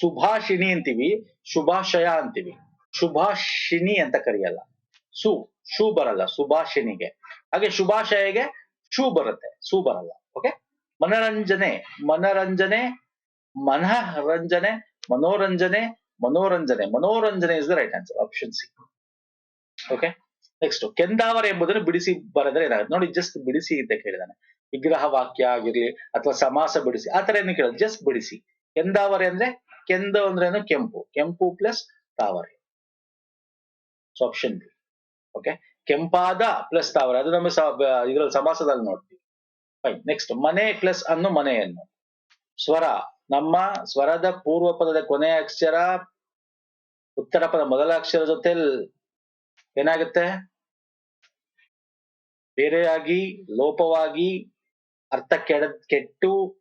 ಸುಭಾಷಿಣಿ ಅಂತೀವಿ, ಶುಭಾಶಯ ಅಂತೀವಿ. ಶುಭಾಷಿಣಿ ಅಂತ ಕರೆಯಲ್ಲ. ಸು, ಶೂ ಬರಲ್ಲ ಸುಭಾಷಿಣಿಗೆ ಹಾಗೆ ಶುಭಾಶಯಗೆ ಶೂ ಬರುತ್ತೆ, ಸು ಬರಲ್ಲ ಓಕೆ ಮನರಂಜನೆ ಮನರಂಜನೆ ಮನರಂಜನೆ, ಮನೋರಂಜನೆ ಮನೋರಂಜನೆ ಮನೋರಂಜನೆ is the right answer option C okay next ಕೆಂದಾವರ ಎಂಬುದನ್ನು ಬಿಡಿಸಿ ಬರೆದ್ರೆ ಏನಾಗುತ್ತೆ ನೋಡಿ ಜಸ್ಟ್ ಬಿಡಿಸಿ ಅಂತ ಕೇಳಿದಾನೆ. ವಿಗ್ರಹ ವಾಕ್ಯ ಆಗಿರ್ಲಿ ಅಥವಾ ಸಮಾಸ ಬಿಡಿಸಿ, ಆ ತರ ಏನು ಕೇಳೋದು? ಜಸ್ಟ್ ಬಿಡಿಸಿ. ಕೆಂದಾವರೆ ಅಂದ್ರೆ ಕೆಂದ ಅಂದ್ರೆ ಏನು? ಕೆಂಪು. ಕೆಂಪು ಪ್ಲಸ್ ತಾವರೆ. ಸೊ ಆಪ್ಷನ್ ಬಿ ಓಕೆ ಕೆಂಪಾದ ಪ್ಲಸ್ ತಾವರೆ ಅದು ನಮ್ಮ ಇದ್ರಲ್ಲಿ ಸಮಾಸದಲ್ಲಿ ನೋಡ್ತೀವಿ. ಫೈನ್ ನೆಕ್ಸ್ಟ್ ಮನೆ ಪ್ಲಸ್ ಅನ್ನು ಮನೆಯನ್ನು. ಸ್ವರ. ನಮ್ಮ ಸ್ವರದ ಪೂರ್ವ ಪದದ ಕೊನೆಯ ಅಕ್ಷರ, ಉತ್ತರ ಪದ ಮೊದಲ ಅಕ್ಷರ ಜೊತೆ ಏನಾಗುತ್ತೆ? ಬೇರೆಯಾಗಿ, ಲೋಪವಾಗಿ, ಅರ್ಥ ಕೆಡ, ಕೆಟ್ಟು,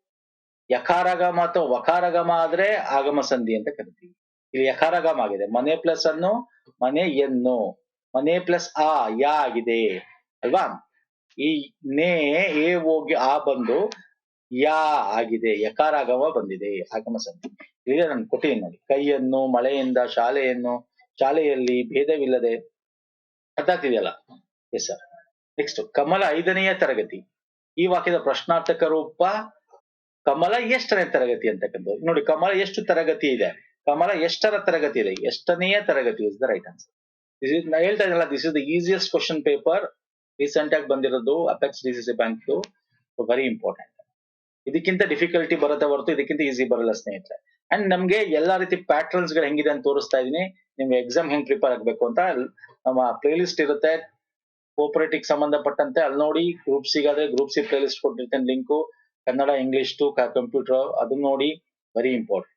ಯಕಾರಗಮ ಅಥವಾ ವಕಾರಗಮ ಆದ್ರೆ ಆಗಮ ಸಂಧಿ ಅಂತ ಕರಿತೀವಿ. ಇಲ್ಲಿ ಯಕಾರಗಮ ಆಗಿದೆ. ಮನೆ ಪ್ಲಸ್ ಅನ್ನು ಮನೆ ಎನ್ನು. ಮನೆ ಪ್ಲಸ್ ಆ, ಯಾ ಆಗಿದೆ. ಅಲ್ವಾ? ಈ ನೇ, ಎ ಹೋಗಿ ಆ ಬಂದು ಯಾ ಆಗಿದೆ. ಯಕಾರಾಗಮ ಬಂದಿದೆ. ಆಗಮ ಸಂಧಿ. ಈಗ ನಾನು ಕೊಟ್ಟಿದ್ದೀನಿ ನೋಡಿ. ಕೈಯನ್ನು, ಮಳೆಯಿಂದ, ಶಾಲೆಯನ್ನು, ಶಾಲೆಯಲ್ಲಿ ಭೇದವಿಲ್ಲದೆ ಅರ್ಥ ಆಗ್ತಿದೆಯಲ್ಲ ಎಸ್ ಸರ್ ನೆಕ್ಸ್ಟ್ ಕಮಲ ಐದನೆಯ ತರಗತಿ. ಈ ವಾಕ್ಯದ ಪ್ರಶ್ನಾರ್ಥಕ ರೂಪ ಕಮಲ ಎಷ್ಟನೇ ತರಗತಿ ಅಂತಕ್ಕಂಥದ್ದು. ನೋಡಿ, ಕಮಲ ಎಷ್ಟು ತರಗತಿ ಇದೆ? ಕಮಲ ಎಷ್ಟರ ತರಗತಿ ಇದೆ? ಎಷ್ಟನೆಯ ತರಗತಿ is the right answer this is ನಾ ಹೇಳ್ತಾ ಇದ್ದಲ್ಲ this is the easiest question paper recent ಆಗಿ ಬಂದಿರೋದು apex D C C bank very important ಇದಕ್ಕಿಂತ ಡಿಫಿಕಲ್ಟಿ ಬರುತ್ತೆ ಹೊರತು, ಇದಕ್ಕಿಂತ ಈಸಿ ಬರಲ್ಲ ಸ್ನೇಹಿತರೆ. ಅಂಡ್ ನಮ್ಗೆ ಎಲ್ಲಾ ರೀತಿ ಪ್ಯಾಟರ್ನ್ಸ್ಗಳು ಹೆಂಗಿದೆ ಅಂತ ತೋರಿಸ್ತಾ ಇದೀನಿ ನಿಮ್ಗೆ ಎಕ್ಸಾಮ್ ಹೆಂಗ್ ಪ್ರಿಪೇರ್ ಆಗ್ಬೇಕು ಅಂತ ನಮ್ಮ ಪ್ಲೇ ಲಿಸ್ಟ್ ಇರುತ್ತೆ. ಕೋಪರೇಟಿವ್ ಸಂಬಂಧಪಟ್ಟಂತೆ ಅಲ್ಲಿ ನೋಡಿ ಗ್ರೂಪ್ ಸಿಗಾದ್ರೆ group C playlist ಕೊಟ್ಟಿರ್ತೇನೆ link Kannada English to computer ಅದನ್ನ ನೋಡಿ ವೆರಿ ಇಂಪಾರ್ಟೆಂಟ್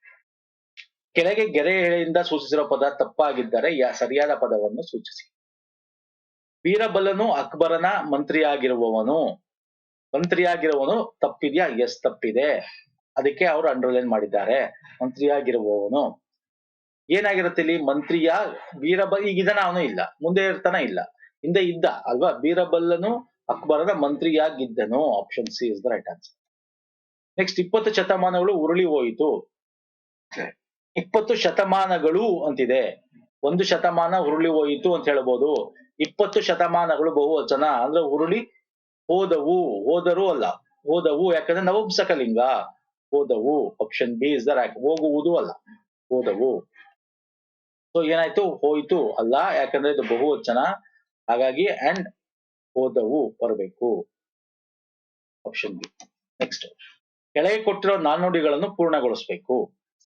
ಕೆಳಗೆ ಗೆರೆ ಎಳೆಯಿಂದ ಸೂಚಿಸಿರೋ ಪದ ತಪ್ಪಾಗಿದ್ದರೆ ಸರಿಯಾದ ಪದವನ್ನು ಸೂಚಿಸಿ. ವೀರಬಲ್ಲನು ಅಕ್ಬರನ ಮಂತ್ರಿಯಾಗಿರುವವನು. ಮಂತ್ರಿಯಾಗಿರುವವನು ತಪ್ಪಿದ್ಯಾ? ಎಸ್ ತಪ್ಪಿದೆ. ಅದಕ್ಕೆ ಅವರು ಅಂಡರ್ಲೈನ್ ಮಾಡಿದ್ದಾರೆ. ಮಂತ್ರಿಯಾಗಿರುವವನು. ಏನಾಗಿರುತ್ತೆ ಇಲ್ಲಿ? ಮಂತ್ರಿಯ ವೀರಬಲ್ ಈಗ ಇದನ್ನ ಅವನು ಇಲ್ಲ. ಮುಂದೆ ಇರ್ತಾನ ಇಲ್ಲ. ಹಿಂದೆ ಇದ್ದ, ಅಲ್ವಾ? ವೀರಬಲ್ಲನು ಅಕ್ಬರನ ಮಂತ್ರಿಯಾಗಿದ್ದನು. Option C is the right answer next ಇಪ್ಪತ್ತು ಶತಮಾನಗಳು ಉರುಳಿ ಹೋಯಿತು. ಇಪ್ಪತ್ತು ಶತಮಾನಗಳು ಅಂತಿದೆ. ಒಂದು ಶತಮಾನ ಹುರುಳಿ ಹೋಯಿತು ಅಂತ ಹೇಳ್ಬೋದು. ಇಪ್ಪತ್ತು ಶತಮಾನಗಳು ಬಹುವಚನ. ಅಂದ್ರೆ ಹುರುಳಿ ಹೋದವು. ಹೋದರು ಅಲ್ಲ. ಹೋದವು. ಯಾಕಂದ್ರೆ ನವಂಸಕಲಿಂಗ ಹೋದವು. Option B is the right ಹೋಗುವುದು ಅಲ್ಲ. ಹೋದವು. ಸೊ ಏನಾಯ್ತು? ಹೋಯ್ತು. ಅಲ್ಲ. ಯಾಕಂದ್ರೆ ಇದು ಬಹುವಚನ. ಹಾಗಾಗಿ ಅಂಡ್ ಹೋದವು ಬರಬೇಕು. ಆಪ್ಷನ್ ಬಿ ನೆಕ್ಸ್ಟ್ ಕೆಳಗೆ ಕೊಟ್ಟಿರೋ ನಾಣ್ಣುಡಿಗಳನ್ನು ಪೂರ್ಣಗೊಳಿಸಬೇಕು.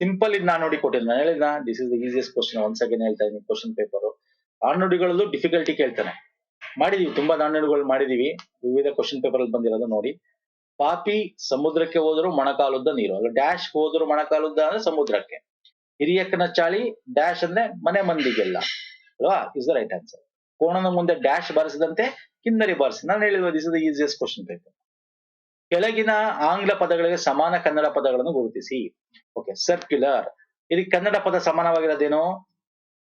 ಸಿಂಪಲ್ ಇದು ನಾಣ್ಣುಡಿ ಕೊಟ್ಟಿದ್ದು ನಾನು ಹೇಳಿದ this is the easiest question once second ಹೇಳ್ತಾ ಇದ್ದೀನಿ ಕ್ವಶನ್ ಪೇಪರ್ ನಾಣ್ಣುಡಿಗಳಲ್ಲೂ ಡಿಫಿಕಲ್ಟಿ ಕೇಳ್ತಾನೆ. ಮಾಡಿದೀವಿ, ತುಂಬಾ ನಾಣ್ಣುಡಿಗಳು ಮಾಡಿದೀವಿ. ವಿವಿಧ ಕ್ವಶನ್ ಪೇಪರ್ ಅಲ್ಲಿ ಬಂದಿರೋದು ನೋಡಿ. ಪಾಪಿ ಸಮುದ್ರಕ್ಕೆ ಹೋದ್ರು ಮೊಣಕಾಲುದ್ದ ನೀರು. ಅಲ್ಲ ಡ್ಯಾಶ್ ಹೋದ್ರು ಮೊಣಕಾಲುದ್ದ ಅಂದ್ರೆ ಸಮುದ್ರಕ್ಕೆ. ಹಿರಿಯಕ್ಕನ ಚಾಳಿ ಡ್ಯಾಶ್ ಅಂದ್ರೆ ಮನೆ ಮಂದಿಗೆಲ್ಲ. ಅಲ್ವಾ? ಇಸ್ ದ ರೈಟ್ ಆನ್ಸರ್ ಕೋಣನ ಮುಂದೆ ಡ್ಯಾಶ್ ಬಾರಿಸಿದಂತೆ ಕಿನ್ನರಿ ಬಾರಿಸಿ. ನಾನು ಹೇಳಿದ this is the easiest question paper ಕೆಳಗಿನ ಆಂಗ್ಲ ಪದಗಳಿಗೆ ಸಮಾನ ಕನ್ನಡ ಪದಗಳನ್ನು ಗುರುತಿಸಿ. ಓಕೆ ಸರ್ಕ್ಯುಲರ್ ಇದಕ್ಕೆ ಕನ್ನಡ ಪದ ಸಮಾನವಾಗಿರೋದೇನು?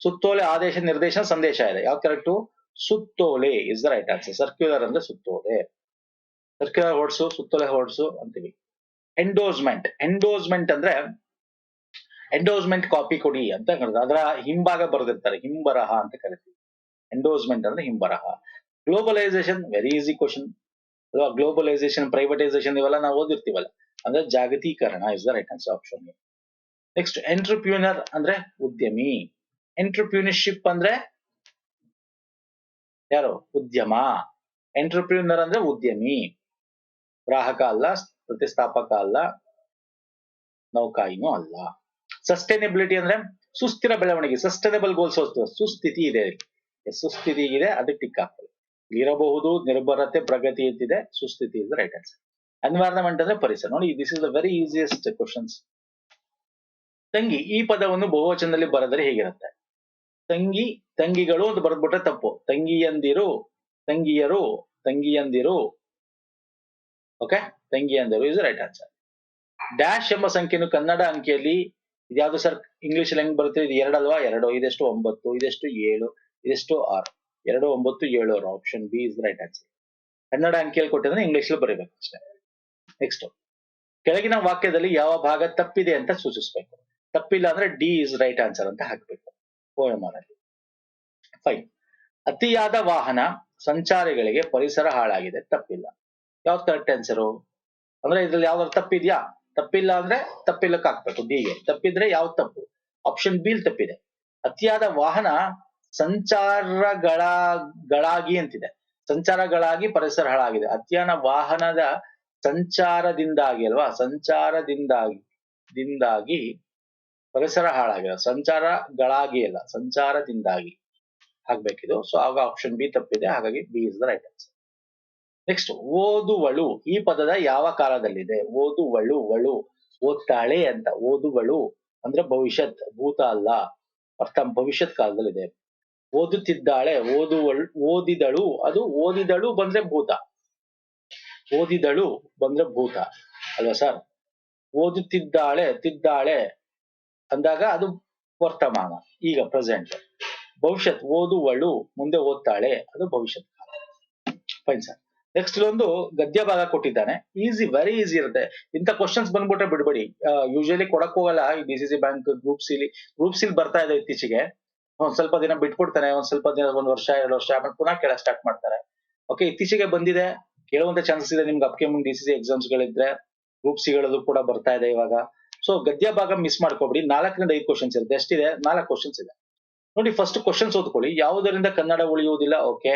ಸುತ್ತೋಲೆ ಆದೇಶ ನಿರ್ದೇಶನ ಸಂದೇಶ ಇದೆ. ಯಾವ್ದು ಕರೆಕ್ಟು ಸುತ್ತೋಲೆ is the right answer circular ಅಂದ್ರೆ ಸುತ್ತೋಲೆ. ಸರ್ಕ್ಯುಲರ್ ಹೊಡ್ಸು ಸುತ್ತೋಲೆ ಹೊಡ್ಸು ಅಂತೀವಿ. ಎಂಡೋಸ್ಮೆಂಟ್ ಎಂಡೋಸ್ಮೆಂಟ್ ಅಂದ್ರೆ ಎಂಡೋಸ್ಮೆಂಟ್ ಕಾಪಿ ಕೊಡಿ ಅಂತ ಕರೀತಾರೆ ಅದರ ಹಿಂಭಾಗ ಬರೆದಿರ್ತಾರೆ. ಹಿಂಬರಹ ಅಂತ ಕರಿತೀವಿ. ಎಂಡೋಸ್ಮೆಂಟ್ ಅಂದ್ರೆ ಹಿಂಬರಹ. ಗ್ಲೋಬಲೈಸೇಷನ್ ವೆರಿ ಈಸಿ ಕ್ವಶನ್ ಅಲ್ವಾ ಗ್ಲೋಬಲೈಸೇಷನ್ ಪ್ರೈವೇಟೈಸೇಷನ್ ಇವೆಲ್ಲ ನಾವು ಓದಿರ್ತೀವಲ್ಲ. ಅಂದ್ರೆ ಜಾಗತೀಕರಣ is the right answer option next entrepreneur ಅಂದ್ರೆ ಉದ್ಯಮಿ. ಎಂಟ್ರಪ್ಯೂನರ್ಶಿಪ್ ಅಂದ್ರೆ ಯಾರು? ಉದ್ಯಮ. ಎಂಟ್ರಪ್ಯೂನರ್ ಅಂದ್ರೆ ಉದ್ಯಮಿ. ಗ್ರಾಹಕ ಅಲ್ಲ ಪ್ರತಿಸ್ಥಾಪಕ ಅಲ್ಲ ನೌಕಾಯಿನೂ ಅಲ್ಲ. ಸಸ್ಟೈನಬಿಲಿಟಿ ಅಂದ್ರೆ ಸುಸ್ಥಿರ ಬೆಳವಣಿಗೆ ಸಸ್ಟೈನಬಲ್ ಗೋಲ್ಸ್ ಸುಸ್ಥಿತಿ ಇದೆ. ಸುಸ್ಥಿತಿ ಇದೆ, ಅದಕ್ಕೆ ಟಿಕ್ ಹಾಕ್ತಾರೆ ಇರಬಹುದು, ನಿರ್ಭರತೆ, ಪ್ರಗತಿ ಅಂತಿದೆ ಸುಸ್ಥಿತಿ ಇಸ್ ರೈಟ್ ಆನ್ಸರ್ ಎನ್ವೈರನ್ಮೆಂಟ್ ಅಂದ್ರೆ ಪರಿಸರ. ನೋಡಿ this is the very easiest questions ತಂಗಿ, ಈ ಪದವನ್ನು ಬಹುವಚನದಲ್ಲಿ ಬರೆದರೆ ಹೇಗಿರುತ್ತೆ? ತಂಗಿ, ತಂಗಿಗಳು ಅಂತ ಬರೆದ್ಬಿಟ್ರೆ ತಪ್ಪು. ತಂಗಿಯಂದಿರು ತಂಗಿಯರು ತಂಗಿಯಂದಿರು ಓಕೆ ತಂಗಿಯಂದಿರು ಇಸ್ ರೈಟ್ ಆನ್ಸರ್ ಡ್ಯಾಶ್ ಎಂಬ ಸಂಖ್ಯೆಯನ್ನು ಕನ್ನಡ ಅಂಕಿಯಲ್ಲಿ, ಇದ್ಯಾವುದು ಸರ್ ಇಂಗ್ಲಿಷ್ ಹೆಂಗ್ ಬರುತ್ತೆ? ಇದು ಎರಡಲ್ವಾ ಎರಡು, ಇದೆಷ್ಟು ಒಂಬತ್ತು, ಇದೆಷ್ಟು ಏಳು, ಇದೆಷ್ಟು ಆರು. ಎರಡು, ಒಂಬತ್ತು, ಏಳು ಅವರು option B is right answer Kannada ಅಂಕಿಯಲ್ಲಿ ಕೊಟ್ಟಿದ್ರೆ ಇಂಗ್ಲಿಷ್ ಬರೀಬೇಕು ಅಷ್ಟೇ. ನೆಕ್ಸ್ಟ್ ಕೆಳಗಿನ ವಾಕ್ಯದಲ್ಲಿ ಯಾವ ಭಾಗ ತಪ್ಪಿದೆ ಅಂತ ಸೂಚಿಸಬೇಕು. ತಪ್ಪಿಲ್ಲ ಅಂದ್ರೆ ಡಿ ಇಸ್ ರೈಟ್ ಆನ್ಸರ್ ಅಂತ ಹಾಕ್ಬೇಕು. ಅಲ್ಲಿ ಫೈನ್ ಅತಿಯಾದ ವಾಹನ ಸಂಚಾರಿಗಳಿಗೆ ಪರಿಸರ ಹಾಳಾಗಿದೆ, ತಪ್ಪಿಲ್ಲ. ಯಾವ್ದು ಕರೆಕ್ಟ್ ಆನ್ಸರು ಅಂದ್ರೆ ಇದ್ರಲ್ಲಿ ಯಾವ್ದಾದ್ರು ತಪ್ಪಿದ್ಯಾ? ತಪ್ಪಿಲ್ಲ ಅಂದ್ರೆ ತಪ್ಪಿಲ್ಲಕ್ಕೆ ಹಾಕ್ಬೇಕು ಡಿಗೆ ತಪ್ಪಿದ್ರೆ ಯಾವ್ದು ತಪ್ಪು? ಆಪ್ಷನ್ ಬಿಲ್ ತಪ್ಪಿದೆ. ಅತಿಯಾದ ವಾಹನ ಸಂಚಾರಗಳಾಗಿ ಅಂತಿದೆ. ಸಂಚಾರಗಳಾಗಿ ಪರಿಸರ ಹಾಳಾಗಿದೆ. ಅಧ್ಯಯನ ವಾಹನದ ಸಂಚಾರದಿಂದಾಗಿ ಅಲ್ವಾ? ಸಂಚಾರದಿಂದಾಗಿ, ದಿಂದಾಗಿ ಪರಿಸರ ಹಾಳಾಗಿಲ್ಲ ಸಂಚಾರಗಳಾಗಿ ಅಲ್ಲ, ಸಂಚಾರದಿಂದಾಗಿ ಆಗ್ಬೇಕಿದು. ಸೊ ಆಗ ಆಪ್ಷನ್ ಬಿ ತಪ್ಪಿದೆ. ಹಾಗಾಗಿ B is the right answer next ಓದುವಳು. ಈ ಪದದ ಯಾವ ಕಾಲದಲ್ಲಿದೆ? ಓದುವಳು, ವಳು, ಓದ್ತಾಳೆ ಅಂತ. ಓದುವಳು ಅಂದ್ರೆ ಭವಿಷ್ಯತ್ ಭೂತ ಅಲ್ಲ ಅರ್ಥ ಭವಿಷ್ಯತ್ ಕಾಲದಲ್ಲಿದೆ. ಓದುತ್ತಿದ್ದಾಳೆ, ಓದುವಳು, ಓದಿದಳು, ಅದು ಓದಿದಳು ಬಂದ್ರೆ ಭೂತ. ಓದಿದಳು ಬಂದ್ರೆ ಭೂತ, ಅಲ್ವಾ ಸರ್ ಓದುತ್ತಿದ್ದಾಳೆ, ತಿದ್ದಾಳೆ, ಅಂದಾಗ ಅದು ವರ್ತಮಾನ, ಈಗ ಪ್ರೆಸೆಂಟ್ ಭವಿಷ್ಯತ್ ಓದುವಳು ಮುಂದೆ ಓದ್ತಾಳೆ, ಅದು ಭವಿಷ್ಯತ್ ಫೈನ್ ಸರ್ ನೆಕ್ಸ್ಟ್ ಒಂದು ಗದ್ಯ ಭಾಗ ಕೊಟ್ಟಿದ್ದಾನೆ. ಈಸಿ ವೆರಿ ಈಸಿ ಇರುತ್ತೆ. ಇಂಥ ಕ್ವಶನ್ಸ್ ಬಂದ್ಬಿಟ್ರೆ ಬಿಡ್ಬೇಡಿ. ಯೂಶಲಿ ಕೊಡಕ್ ಹೋಗಲ್ಲ ಈ D C C bank group ಸಿಲಿ group ಸಿಲ್ ಬರ್ತಾ ಇದೆ ಇತ್ತೀಚೆಗೆ. ಒಂದ್ ಸ್ವಲ್ಪ ದಿನ ಬಿಟ್ಬಿಡ್ತಾನೆ, ಒಂದ್ ಸ್ವಲ್ಪ ದಿನ, ಒಂದ್ ವರ್ಷ, ಎರಡು ವರ್ಷ ಆಮೇಲೆ ಪುನಃ ಕೇಳಕ್ ಸ್ಟಾರ್ಟ್ ಮಾಡ್ತಾರೆ. ಓಕೆ ಇತ್ತೀಚೆಗೆ ಬಂದಿದೆ, ಕೇಳುವಂತ ಚಾನ್ಸಸ್ ಇದೆ, ನಿಮ್ಗೆ upcoming D C C exams ಗಳಿದ್ರೆ group ಸಿಗಳಲ್ಲೂ ಕೂಡ ಬರ್ತಾ ಇದೆ ಇವಾಗ. ಸೊ ಗದ್ಯ ಭಾಗ ಮಿಸ್ ಮಾಡ್ಕೊಬಿಡಿ. ನಾಲ್ಕರಿಂದ ಐದು ಕ್ವಶನ್ಸ್ ಇರುತ್ತೆ. ಎಷ್ಟಿದೆ? ನಾಲ್ಕು ಕ್ವಶನ್ಸ್ ಇದೆ. ನೋಡಿ ಫಸ್ಟ್ ಕ್ವಶನ್ಸ್ ಓದ್ಕೊಳ್ಳಿ. ಯಾವುದರಿಂದ ಕನ್ನಡ ಉಳಿಯುವುದಿಲ್ಲ? ಓಕೆ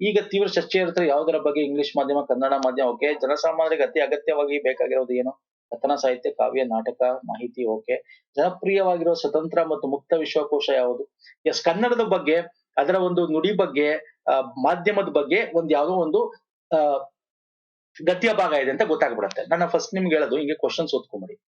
ಈಗ ತೀವ್ರ ಚರ್ಚೆ ಇರುತ್ತೆ, ಯಾವುದರ ಬಗ್ಗೆ ಇಂಗ್ಲಿಷ್ ಮಾಧ್ಯಮ, ಕನ್ನಡ ಮಾಧ್ಯಮ? ಓಕೆ ಜನಸಾಮಾನ್ಯರಿಗೆ ಅತಿ ಅಗತ್ಯವಾಗಿ ಬೇಕಾಗಿರೋದು ಏನು? ಕಥನ, ಸಾಹಿತ್ಯ, ಕಾವ್ಯ, ನಾಟಕ, ಮಾಹಿತಿ, ಓಕೆ. ಜನಪ್ರಿಯವಾಗಿರೋ ಸ್ವತಂತ್ರ ಮತ್ತು ಮುಕ್ತ ವಿಶ್ವಕೋಶ ಯಾವುದು? ಎಸ್, ಕನ್ನಡದ ಬಗ್ಗೆ, ಅದರ ಒಂದು ನುಡಿ ಬಗ್ಗೆ ಮಾಧ್ಯಮದ ಬಗ್ಗೆ ಒಂದ್ ಯಾವುದೋ ಒಂದು, ಆ, ಗದ್ಯ ಭಾಗ ಇದೆ ಅಂತ ಗೊತ್ತಾಗ್ಬಿಡತ್ತೆ. ನಾನು ಫಸ್ಟ್ ನಿಮ್ಗೆ ಹೇಳೋದು, ಹಿಂಗೆ ಕ್ವಶನ್ಸ್ ಓದ್ಕೊಂಬಿಡಿ.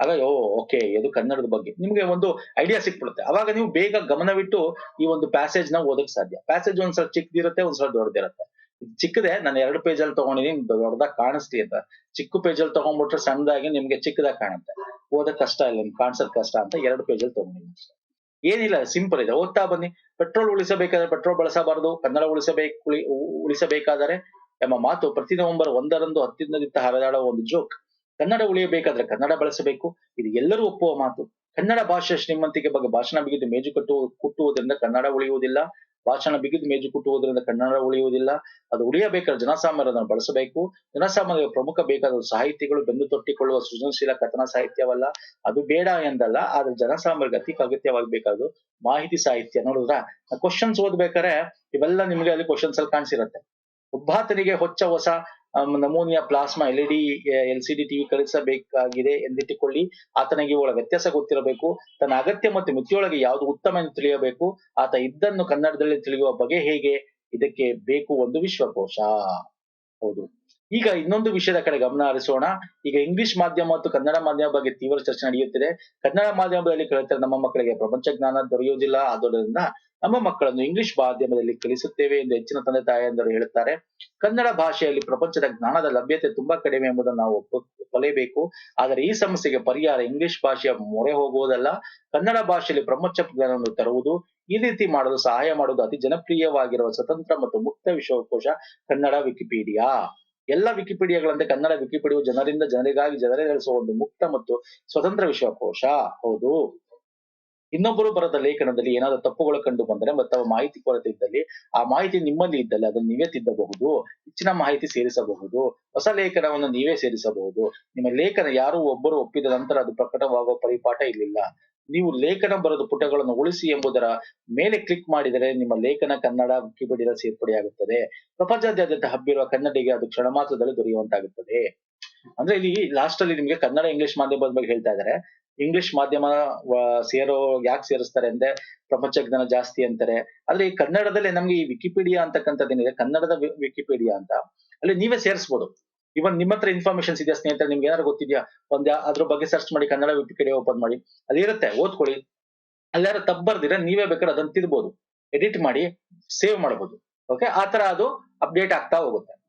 ಆಗ, ಓ, ಓಕೆ, ಇದು ಕನ್ನಡದ ಬಗ್ಗೆ. ನಿಮ್ಗೆ ಒಂದು ಐಡಿಯಾ ಸಿಕ್ಬಿಡುತ್ತೆ. ಅವಾಗ ನೀವು ಬೇಗ ಗಮನವಿಟ್ಟು ಈ ಒಂದು ಪ್ಯಾಸೇಜ್ನ ಓದಕ್ ಸಾಧ್ಯ. ಪ್ಯಾಸೇಜ್ ಒಂದ್ಸಲ ಚಿಕ್ಕದಿರುತ್ತೆ ಒಂದ್ಸಲ ದೊಡ್ಡದಿರುತ್ತೆ. ಚಿಕ್ಕದೆ, ನಾನು ಎರಡು ಪೇಜ್ ಅಲ್ಲಿ ತಗೊಂಡಿದ್ದೀನಿ ದೊಡ್ಡದಾಗ ಕಾಣಿಸ್ಲಿ ಅಂತ. ಚಿಕ್ಕ ಪೇಜ್ ಅಲ್ಲಿ ತಗೊಂಡ್ಬಿಟ್ರೆ ಸಣ್ಣದಾಗಿ ನಿಮ್ಗೆ ಚಿಕ್ಕದಾಗಿ ಕಾಣುತ್ತೆ. ಓದಕ್ ಕಷ್ಟ ಇಲ್ಲ ಕಾಣಿಸೋದ್ ಕಷ್ಟ ಅಂತ ಎರಡು ಪೇಜ್ ಅಲ್ಲಿ ತಗೊಂಡಿದ್ದೀನಿ ಅಷ್ಟೇ. ಏನಿಲ್ಲ ಸಿಂಪಲ್ ಇದೆ. ಓದ್ತಾ ಬನ್ನಿ. ಪೆಟ್ರೋಲ್ ಉಳಿಸಬೇಕಾದ್ರೆ ಪೆಟ್ರೋಲ್ ಬಳಸಬಾರದು, ಕನ್ನಡ ಉಳಿಸಬೇಕು, ಉಳಿ- ಉಳಿಸಬೇಕಾದರೆ ಎಂಬ ಮಾತು ಪ್ರತಿ ನವೆಂಬರ್ ಒಂದರಂದು ಹತ್ತಿನದಿತ್ತ ಹರಿದಾಡುವ ಒಂದು ಜೋಕ್ ಕನ್ನಡ ಉಳಿಯಬೇಕಾದ್ರೆ ಕನ್ನಡ ಬಳಸಬೇಕು. ಇದು ಎಲ್ಲರೂ ಒಪ್ಪುವ ಮಾತು. ಕನ್ನಡ ಭಾಷೆ ಶ್ರೀಮಂತಿಕೆ ಬಗ್ಗೆ ಭಾಷಣ ಬಿಗಿದು ಮೇಜು ಕಟ್ಟುವ, ಕುಟ್ಟುವುದರಿಂದ ಕನ್ನಡ ಉಳಿಯುವುದಿಲ್ಲ. ಭಾಷಣ ಬಿಗಿದು ಮೇಜು ಕುಟ್ಟುವುದರಿಂದ ಕನ್ನಡ ಉಳಿಯುವುದಿಲ್ಲ. ಅದು ಉಳಿಯಬೇಕಾದ್ರೆ ಜನಸಾಮಾನ್ಯರನ್ನು ಬಳಸಬೇಕು. ಜನಸಾಮಾನ್ಯರಿಗೆ ಪ್ರಮುಖ ಬೇಕಾದ ಸಾಹಿತಿಗಳು ಬೆನ್ನು ತೊಟ್ಟಿಕೊಳ್ಳುವ ಸೃಜನಶೀಲ ಕಥನ ಸಾಹಿತ್ಯವಲ್ಲ. ಅದು ಬೇಡ ಎಂದಲ್ಲ, ಆದ್ರೆ ಜನಸಾಮಾನ್ಯರಿಗೆ ಅತಿ ಅಗತ್ಯವಾಗಬೇಕಾದ್ರು ಮಾಹಿತಿ ಸಾಹಿತ್ಯ. ನೋಡಿದ್ರ? ಕ್ವಶನ್ಸ್ ಓದ್ಬೇಕಾರೆ ಇವೆಲ್ಲ ನಿಮ್ಗೆ ಅಲ್ಲಿ ಕ್ವಶನ್ಸ್ ಅಲ್ಲಿ ಕಾಣಿಸಿರುತ್ತೆ. ಉದ್ಭಾತನಿಗೆ ಹೊಚ್ಚ ಹೊಸ ನಮೂನೆಯ plasma L D L C D TV ಕಳಿಸಬೇಕಾಗಿದೆ ಎಂದಿಟ್ಟುಕೊಳ್ಳಿ. ಆತನಿಗೆ ಇವುಗಳ ವ್ಯತ್ಯಾಸ ಗೊತ್ತಿರಬೇಕು. ತನ್ನ ಅಗತ್ಯ ಮತ್ತು ಮಿತಿಯೊಳಗೆ ಯಾವುದು ಉತ್ತಮ ಎಂದು ತಿಳಿಯಬೇಕು. ಆತ ಇದ್ದನ್ನು ಕನ್ನಡದಲ್ಲಿ ತಿಳಿಯುವ ಬಗೆ ಹೇಗೆ ಇದಕ್ಕೆ ಬೇಕು ಒಂದು ವಿಶ್ವಕೋಶ. ಹೌದು. ಈಗ ಇನ್ನೊಂದು ವಿಷಯದ ಕಡೆ ಗಮನ ಹರಿಸೋಣ. ಈಗ ಇಂಗ್ಲಿಷ್ ಮಾಧ್ಯಮ ಮತ್ತು ಕನ್ನಡ ಮಾಧ್ಯಮ ಬಗ್ಗೆ ತೀವ್ರ ಚರ್ಚೆ ನಡೆಯುತ್ತಿದೆ. ಕನ್ನಡ ಮಾಧ್ಯಮದಲ್ಲಿ ಕಲಿತರೆ ನಮ್ಮ ಮಕ್ಕಳಿಗೆ ಪ್ರಪಂಚ ಜ್ಞಾನ ದೊರೆಯುವುದಿಲ್ಲ. ಆದುದರಿಂದ ನಮ್ಮ ಮಕ್ಕಳನ್ನು ಇಂಗ್ಲಿಷ್ ಮಾಧ್ಯಮದಲ್ಲಿ ಕಲಿಸುತ್ತೇವೆ ಎಂದು ಹೆಚ್ಚಿನ ತಂದೆ ತಾಯಂದರು ಹೇಳುತ್ತಾರೆ. ಕನ್ನಡ ಭಾಷೆಯಲ್ಲಿ ಪ್ರಪಂಚದ ಜ್ಞಾನದ ಲಭ್ಯತೆ ತುಂಬಾ ಕಡಿಮೆ ಎಂಬುದನ್ನು ನಾವು ಒಪ್ಪು- ಒಪ್ಪಲೇಬೇಕು ಆದರೆ ಈ ಸಮಸ್ಯೆಗೆ ಪರಿಹಾರ ಇಂಗ್ಲಿಷ್ ಭಾಷೆಯ ಮೊರೆ ಹೋಗುವುದಲ್ಲ. ಕನ್ನಡ ಭಾಷೆಯಲ್ಲಿ ಪ್ರಪಂಚ ಜ್ಞಾನವನ್ನು ತರುವುದು ಈ ರೀತಿ ಮಾಡಲು ಸಹಾಯ ಮಾಡುವುದು ಅತಿ ಜನಪ್ರಿಯವಾಗಿರುವ ಸ್ವತಂತ್ರ ಮತ್ತು ಮುಕ್ತ ವಿಶ್ವಕೋಶ ಕನ್ನಡ ವಿಕಿಪೀಡಿಯಾ. ಎಲ್ಲ ವಿಕಿಪೀಡಿಯಾಗಳಂತೆ ಕನ್ನಡ ವಿಕಿಪೀಡಿಯು ಜನರಿಂದ ಜನರಿಗಾಗಿ ಜನರೇ ನಡೆಸುವ ಒಂದು ಮುಕ್ತ ಮತ್ತು ಸ್ವತಂತ್ರ ವಿಶ್ವಕೋಶ. ಹೌದು. ಇನ್ನೊಬ್ಬರು ಬರೆದ ಲೇಖನದಲ್ಲಿ ಏನಾದರೂ ತಪ್ಪುಗಳು ಕಂಡು ಬಂದರೆ ಮತ್ತು ಮಾಹಿತಿ ಕೊರತೆ ಇದ್ದಲ್ಲಿ, ಆ ಮಾಹಿತಿ ನಿಮ್ಮಲ್ಲಿ ಇದ್ದಲ್ಲಿ ಅದನ್ನು ನೀವೇ ತಿದ್ದಬಹುದು, ಹೆಚ್ಚಿನ ಮಾಹಿತಿ ಸೇರಿಸಬಹುದು, ಹೊಸ ಲೇಖನವನ್ನು ನೀವೇ ಸೇರಿಸಬಹುದು. ನಿಮ್ಮ ಲೇಖನ ಯಾರು ಒಬ್ಬರು ಒಪ್ಪಿದ ನಂತರ ಅದು ಪ್ರಕಟವಾಗುವ ಪರಿಪಾಠ ಇಲ್ಲಿಲ್ಲ. ನೀವು ಲೇಖನ ಬರದ ಪುಟಗಳನ್ನು ಉಳಿಸಿ ಎಂಬುದರ ಮೇಲೆ ಕ್ಲಿಕ್ ಮಾಡಿದರೆ ನಿಮ್ಮ ಲೇಖನ ಕನ್ನಡ, ವಿಕಿಪೀಡಿಯಾ ಸೇರ್ಪಡೆಯಾಗುತ್ತದೆ ಪ್ರಪಂಚದಾದ್ಯಂತ ಹಬ್ಬಿರುವ ಕನ್ನಡಿಗೆ ಅದು ಕ್ಷಣ ಮಾತ್ರದಲ್ಲಿ ದೊರೆಯುವಂತಾಗುತ್ತದೆ. ಅಂದ್ರೆ ಇಲ್ಲಿ ಲಾಸ್ಟ್ ಅಲ್ಲಿ ನಿಮಗೆ ಕನ್ನಡ ಇಂಗ್ಲಿಷ್ ಮಾಧ್ಯಮದ ಬಗ್ಗೆ ಹೇಳ್ತಾ ಇದ್ದಾರೆ. ಇಂಗ್ಲಿಷ್ ಮಾಧ್ಯಮ ಸೇರೋ, ಯಾಕೆ ಸೇರಿಸ್ತಾರೆ ಅಂದ್ರೆ ಪ್ರಪಂಚ ಜ್ಞಾನ ಜಾಸ್ತಿ ಅಂತಾರೆ. ಆದ್ರೆ ಈ ಕನ್ನಡದಲ್ಲಿ ನಮ್ಗೆ ಈ ವಿಕಿಪೀಡಿಯಾ ಅಂತಕ್ಕಂಥದ್ದೇನಿದೆ ಕನ್ನಡದ ವಿ- ವಿಕಿಪೀಡಿಯಾ ಅಂತ. ಅಲ್ಲಿ ನೀವೇ ಸೇರಿಸ್ಬೋದು. ಇವನ್ ನಿಮ್ಮ ಹತ್ರ ಇನ್ಫಾರ್ಮೇಶನ್ಸ್ ಇದೆಯಾ ಸ್ನೇಹಿತರೆ, ನಿಮ್ಗೆ ಏನಾದ್ರು ಗೊತ್ತಿದ್ಯಾ? ಒಂದ್ ಅದ್ರ ಬಗ್ಗೆ ಸರ್ಚ್ ಮಾಡಿ, ಕನ್ನಡ ವಿಕಿಪೀಡಿಯಾ ಓಪನ್ ಮಾಡಿ. ಅಲ್ಲಿ ಇರುತ್ತೆ, ಓದ್ಕೊಳ್ಳಿ. ಅಲ್ಲಿ ಯಾರು ತಪ್ಪು ಬರ್ದಿರ ನೀವೇ ಬೇಕಾದ್ರೆ ಅದನ್ನ ತಿದ್ಬೋದು. ಎಡಿಟ್ ಮಾಡಿ ಸೇವ್ ಮಾಡಬಹುದು ಓಕೆ ಆತರ ಅದು ಅಪ್ಡೇಟ್ ಆಗ್ತಾ ಹೋಗುತ್ತೆ.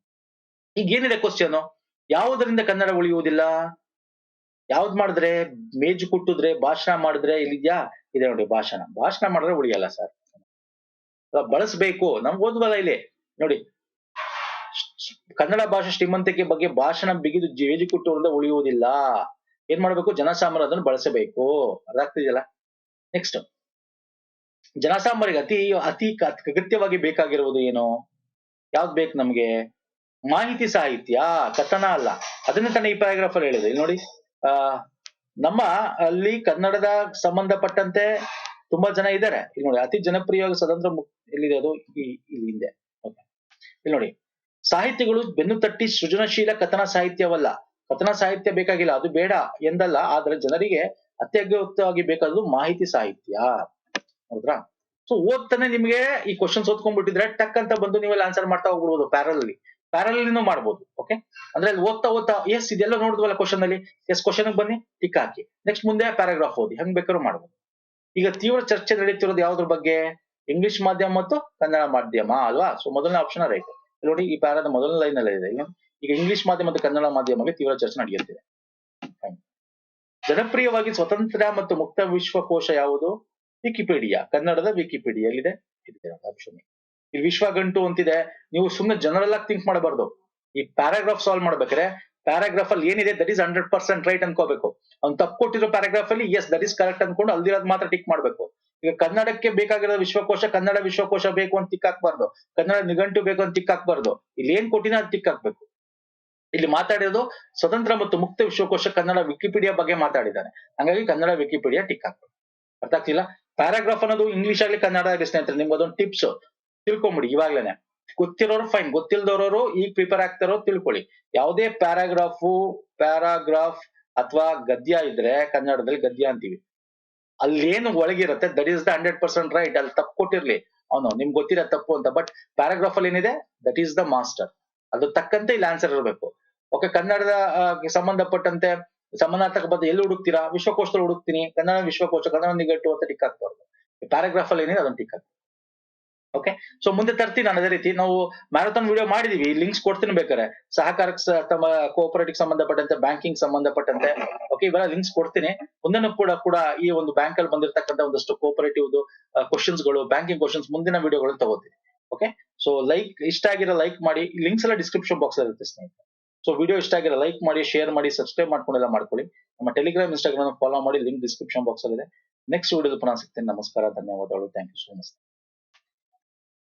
ಈಗ ಏನಿದೆ ಕ್ವಶನ್ ಯಾವುದರಿಂದ ಕನ್ನಡ ಉಳಿಯುವುದಿಲ್ಲ? ಯಾವ್ದ್ ಮಾಡಿದ್ರೆ? ಮೇಜು ಕುಟ್ಟಿದ್ರೆ, ಭಾಷಣ ಮಾಡಿದ್ರೆ ಇಲ್ಲಿದ್ಯಾ? ಇದೆ ನೋಡಿ ಭಾಷಣ. ಭಾಷಣ ಮಾಡಿದ್ರೆ ಉಳಿಯಲ್ಲ ಸರ್. ಬಳಸಬೇಕು. ನಮ್ಗೆ ಓದ್ವಲ್ಲ ಇಲ್ಲಿ? ನೋಡಿ, ಕನ್ನಡ ಭಾಷೆ ಶ್ರೀಮಂತಿಕೆ ಬಗ್ಗೆ ಭಾಷಣ ಬಿಗಿದು ಜೇಜು ಕುಟ್ಟುವುದರಿಂದ ಉಳಿಯುವುದಿಲ್ಲ. ಏನ್ ಮಾಡ್ಬೇಕು? ಜನಸಾಮಾನ್ಯರು ಅದನ್ನು ಬಳಸಬೇಕು. ಅದಾಗ್ತಿದೆಯಲ್ಲ ನೆಕ್ಸ್ಟ್ ಜನಸಾಮಾನ್ಯರಿಗೆ ಅತಿ ಅತಿ ಅಗತ್ಯವಾಗಿ ಬೇಕಾಗಿರುವುದು ಏನು? ಯಾವ್ದು ಬೇಕು ನಮ್ಗೆ? ಮಾಹಿತಿ ಸಾಹಿತ್ಯ, ಕಥನ ಅಲ್ಲ. ಅದನ್ನ ತಾನೇ ಈ ಪ್ಯಾರಾಗ್ರಾಫ್ ಅಲ್ಲಿ ಹೇಳಿದೆ. ನೋಡಿ. ನಮ್ಮ ಅಲ್ಲಿ ಕನ್ನಡದ ಸಂಬಂಧಪಟ್ಟಂತೆ ತುಂಬಾ ಜನ ಇದ್ದಾರೆ. ಇಲ್ಲಿ ನೋಡಿ, ಅತಿ ಜನಪ್ರಿಯವಾಗಿ ಸ್ವತಂತ್ರ ಎಲ್ಲಿದೆ ಅದು? ಇಲ್ಲಿ ಹಿಂದೆ. ಇಲ್ಲಿ ನೋಡಿ ಸಾಹಿತ್ಯಗಳು ಬೆನ್ನು ತಟ್ಟಿ ಸೃಜನಶೀಲ ಕಥನ ಸಾಹಿತ್ಯವಲ್ಲ. ಕಥನ ಸಾಹಿತ್ಯ ಬೇಕಾಗಿಲ್ಲ. ಅದು ಬೇಡ ಎಂದಲ್ಲ, ಆದ್ರೆ ಜನರಿಗೆ ಅತ್ಯಗತ್ಯವಾಗಿ ಬೇಕಾದ್ದು ಮಾಹಿತಿ ಸಾಹಿತ್ಯ. ಹೌದ್ರಾ? ಸೊ ಓದ್ತಾನೆ ನಿಮ್ಗೆ ಈ ಕ್ವಶನ್ಸ್ ಓದ್ಕೊಂಡ್ಬಿಟ್ಟಿದ್ರೆ ಟಕ್ ಅಂತ ಬಂದು ನೀವೆಲ್ಲ ಆನ್ಸರ್ ಮಾಡ್ತಾ ಹೋಗ್ಬಿಡ್ಬೋದು ಪ್ಯಾರಲ್ ಅಲ್ಲಿ. ಪ್ಯಾರಲ್ ಮಾಡ್ಬೋದು ಓಕೆ ಅಂದ್ರೆ ಅಲ್ಲಿ ಓದ್ತಾ ಓದ್ತಾ ಎಸ್ ಇದೆಲ್ಲ ನೋಡಿದ್ವಲ್ಲ ಕ್ವಶನ್ ಅಲ್ಲಿ? ಎಸ್ ಕ್ವಶನ್ ಬನ್ನಿ ಟಿಕ್ ಹಾಕಿ. ನೆಕ್ಸ್ಟ್ ಮುಂದೆ ಪ್ಯಾರಾಗ್ರಾಫ್ ಓದಿ, ಹೆಂಗ್ ಬೇಕಾದ್ರೂ ಮಾಡ್ಬೋದು. ಈಗ ತೀವ್ರ ಚರ್ಚೆ ನಡೀತಿರೋದು ಯಾವ್ದ್ರ ಬಗ್ಗೆ? ಇಂಗ್ಲಿಷ್ ಮಾಧ್ಯಮ ಮತ್ತು ಕನ್ನಡ ಮಾಧ್ಯಮ, ಅಲ್ವಾ? ಸೊ ಮೊದಲನೇ ಆಪ್ಷನ್ ರೈಟ್ ನೋಡಿ, ಈ ಪ್ಯಾರಾದ ಮೊದಲನೇ ಲೈನ್ ಅಲ್ಲಿ ಇದೆ. ಈಗ ಇಂಗ್ಲಿಷ್ ಮಾಧ್ಯಮ ಮತ್ತು ಕನ್ನಡ ಮಾಧ್ಯಮಕ್ಕೆ ತೀವ್ರ ಚರ್ಚೆ ನಡೆಯುತ್ತಿದೆ. ಜನಪ್ರಿಯವಾಗಿ ಸ್ವತಂತ್ರ ಮತ್ತು ಮುಕ್ತ ವಿಶ್ವಕೋಶ ಯಾವುದು? ವಿಕಿಪೀಡಿಯಾ ಕನ್ನಡದ ವಿಕಿಪೀಡಿಯಾ ಇದೆ ಆಪ್ಷನ್ ಇಲ್ಲಿ ವಿಶ್ವ ಗಂಟು ಅಂತಿದೆ, ನೀವು ಸುಮ್ಮನೆ ಜನರಲ್ ಆಗಿ ಥಿಂಕ್ ಮಾಡಬಾರ್ದು. ಈ ಪ್ಯಾರಾಗ್ರಾಫ್ ಸಾಲ್ವ್ ಮಾಡ್ಬೇಕಾದ್ರೆ ಪ್ಯಾರಾಗ್ರಾಫ್ ಅಲ್ಲಿ ಏನಿದೆ that is hundred percent right ಅನ್ಕೋಬೇಕು. ಅವ್ನು ತಪ್ಪು ಕೊಟ್ಟಿರೋ ಪ್ಯಾರಾಗ್ರಾಫ್ ಅಲ್ಲಿ ಎಸ್ ದಟ್ ಇಸ್ ಕರೆಕ್ಟ್ ಅನ್ಕೊಂಡು ಅಲ್ದಿರೋದ್ ಮಾತ್ರ ಟಿಕ್ ಮಾಡ್ಬೇಕು. ಈಗ ಕನ್ನಡಕ್ಕೆ ಬೇಕಾಗಿರೋ ವಿಶ್ವಕೋಶ, ಕನ್ನಡ ವಿಶ್ವಕೋಶ ಬೇಕು ಅಂತ ಟಿಕ್ ಹಾಕ್ಬಾರ್ದು. ಕನ್ನಡ ನಿಘಂಟು ಬೇಕು ಅಂತ ಟಿಕ್ ಹಾಕ್ಬಾರ್ದು. ಇಲ್ಲಿ ಏನ್ ಕೊಟ್ಟಿನ ಅದು ಟಿಕ್ ಹಾಕ್ಬೇಕು. ಇಲ್ಲಿ ಮಾತಾಡಿರೋದು ಸ್ವತಂತ್ರ ಮತ್ತು ಮುಕ್ತ ವಿಶ್ವಕೋಶ ಕನ್ನಡ ವಿಕಿಪೀಡಿಯಾ ಬಗ್ಗೆ ಮಾತಾಡಿದ್ದಾರೆ ಹಂಗಾಗಿ ಕನ್ನಡ ವಿಕಿಪೀಡಿಯಾ ಟಿಕ್ ಹಾಕ್ಬೇಕು. ಅರ್ಥ ಆಗ್ತಿಲ್ಲ? ಪ್ಯಾರಾಗ್ರಾಫ್ ಅನ್ನೋದು ಇಂಗ್ಲಿಷ್ ಆಗಲಿ, ಕನ್ನಡ ಆಗಿ ಸ್ನೇಹಿತರೆ, ನಿಮ್ಗೆ ಅದೊಂದು ಟಿಪ್ಸ್ ತಿಳ್ಕೊಂಬಿಡಿ ಇವಾಗ್ಲೇನೆ. ಗೊತ್ತಿರೋರು ಫೈನ್ ಗೊತ್ತಿಲ್ದವ್ರವರು ಈಗ ಪ್ರಿಪೇರ್ ಆಗ್ತಾರೋ ತಿಳ್ಕೊಳ್ಳಿ. ಯಾವುದೇ ಪ್ಯಾರಾಗ್ರಾಫು ಪ್ಯಾರಾಗ್ರಾಫ್ ಅಥವಾ ಗದ್ಯ ಇದ್ರೆ ಕನ್ನಡದಲ್ಲಿ ಗದ್ಯ ಅಂತೀವಿ. ಅಲ್ಲೇನು ಒಳಗಿರುತ್ತೆ that is the hundred percent right ಅಲ್ಲಿ ತಪ್ಪು ಕೊಟ್ಟಿರ್ಲಿ. ಅವನು, ನಿಮ್ಗೆ ಗೊತ್ತಿರೋ ತಪ್ಪು ಅಂತ. ಬಟ್ ಪ್ಯಾರಾಗ್ರಾಫ್ ಅಲ್ಲಿ ಏನಿದೆ? ದಟ್ ಈಸ್ ದ ಮಾಸ್ಟರ್ ಅದು ತಕ್ಕಂತೆ ಇಲ್ಲಿ ಆನ್ಸರ್ ಇರಬೇಕು. ಓಕೆ ಕನ್ನಡದ ಸಂಬಂಧಪಟ್ಟಂತೆ ಸಮಾನಾರ್ಥಕ ಪದ ಎಲ್ಲಿ ಹುಡುಕ್ತೀರಾ? ವಿಶ್ವಕೋಶದಲ್ಲಿ ಹುಡುಕ್ತೀನಿ. ಕನ್ನಡ ವಿಶ್ವಕೋಶ, ಕನ್ನಡ ನಿಗಟ್ಟು ಅಂತ ಟಿಕ್ ಹಾಕ್ಬಾರ್ದು. ಪ್ಯಾರಾಗ್ರಾಫ್ ಅಲ್ಲಿ ಏನಿದೆ, ಅದನ್ನ ಟಿಕ್ ಹಾಕಿ ಓಕೆ ಸೊ ಮುಂದೆ ತರ್ತೀನಿ ನಾನು ಅದೇ ರೀತಿ. ನಾವು ಮ್ಯಾರಥಾನ್ ವಿಡಿಯೋ ಮಾಡಿದೀವಿ. ಲಿಂಕ್ಸ್ ಕೊಡ್ತೀನಿ ಬೇಕಾರೆ ಸಹಕಾರಕ್ಕೆ ತಮ್ಮ ಕೋಆಪರೇಟಿವ್ ಸಂಬಂಧಪಟ್ಟಂತೆ ಬ್ಯಾಂಕಿಂಗ್ ಸಂಬಂಧಪಟ್ಟಂತೆ. ಓಕೆ ಇವೆಲ್ಲ ಲಿಂಕ್ಸ್ ಕೊಡ್ತೀನಿ. ಮುಂದೆನೂ ಕೂಡ ಕೂಡ ಈ ಒಂದು ಬ್ಯಾಂಕ್ ಅಲ್ಲಿ ಬಂದಿರತಕ್ಕಂತ ಒಂದಷ್ಟು ಕೋಆಪರೇಟಿವ್ ಕ್ವಶನ್ಸ್ಗಳು ಬ್ಯಾಂಕಿಂಗ್ ಕ್ವಶನ್ಸ್ ಮುಂದಿನ ವಿಡಿಯೋಗಳನ್ನು ತಗೋತೀನಿ. ಓಕೆ ಸೊ ಲೈಕ್ ಇಷ್ಟ ಆಗಿರೋ ಲೈಕ್ ಮಾಡಿ. ಲಿಂಕ್ಸ್ ಎಲ್ಲ ಡಿಸ್ಕ್ರಿಪ್ಷನ್ ಬಾಕ್ಸ್ ಅಲ್ಲಿ ಇರುತ್ತೆ ಸ್ನೇಹಿತರೆ. ಸೊ ವಿಡಿಯೋ ಇಷ್ಟ ಆಗಿರೋ ಲೈಕ್ ಮಾಡಿ ಶೇರ್ ಮಾಡಿ ಸಬ್ಸ್ಕ್ರೈಬ್ ಮಾಡ್ಕೊಂಡೆಲ್ಲ ಮಾಡ್ಕೊಳ್ಳಿ. ನಮ್ಮ ಟೆಲಿಗ್ರಾಮ್ ಇನ್ಸ್ಟಾಗ್ರಾಮ್ ಫಾಲೋ ಮಾಡಿ. ಲಿಂಕ್ ಡಿಸ್ಕ್ರಿಪ್ಷನ್ ಬಾಕ್ಸ್ ಅಲ್ಲಿ ಇದೆ. ನೆಕ್ಸ್ಟ್ ವಿಡಿಯೋದ ಪುನಃ ಸಿಗ್ತೀನಿ. ನಮಸ್ಕಾರ, ಧನ್ಯವಾದಗಳು. Thank you so much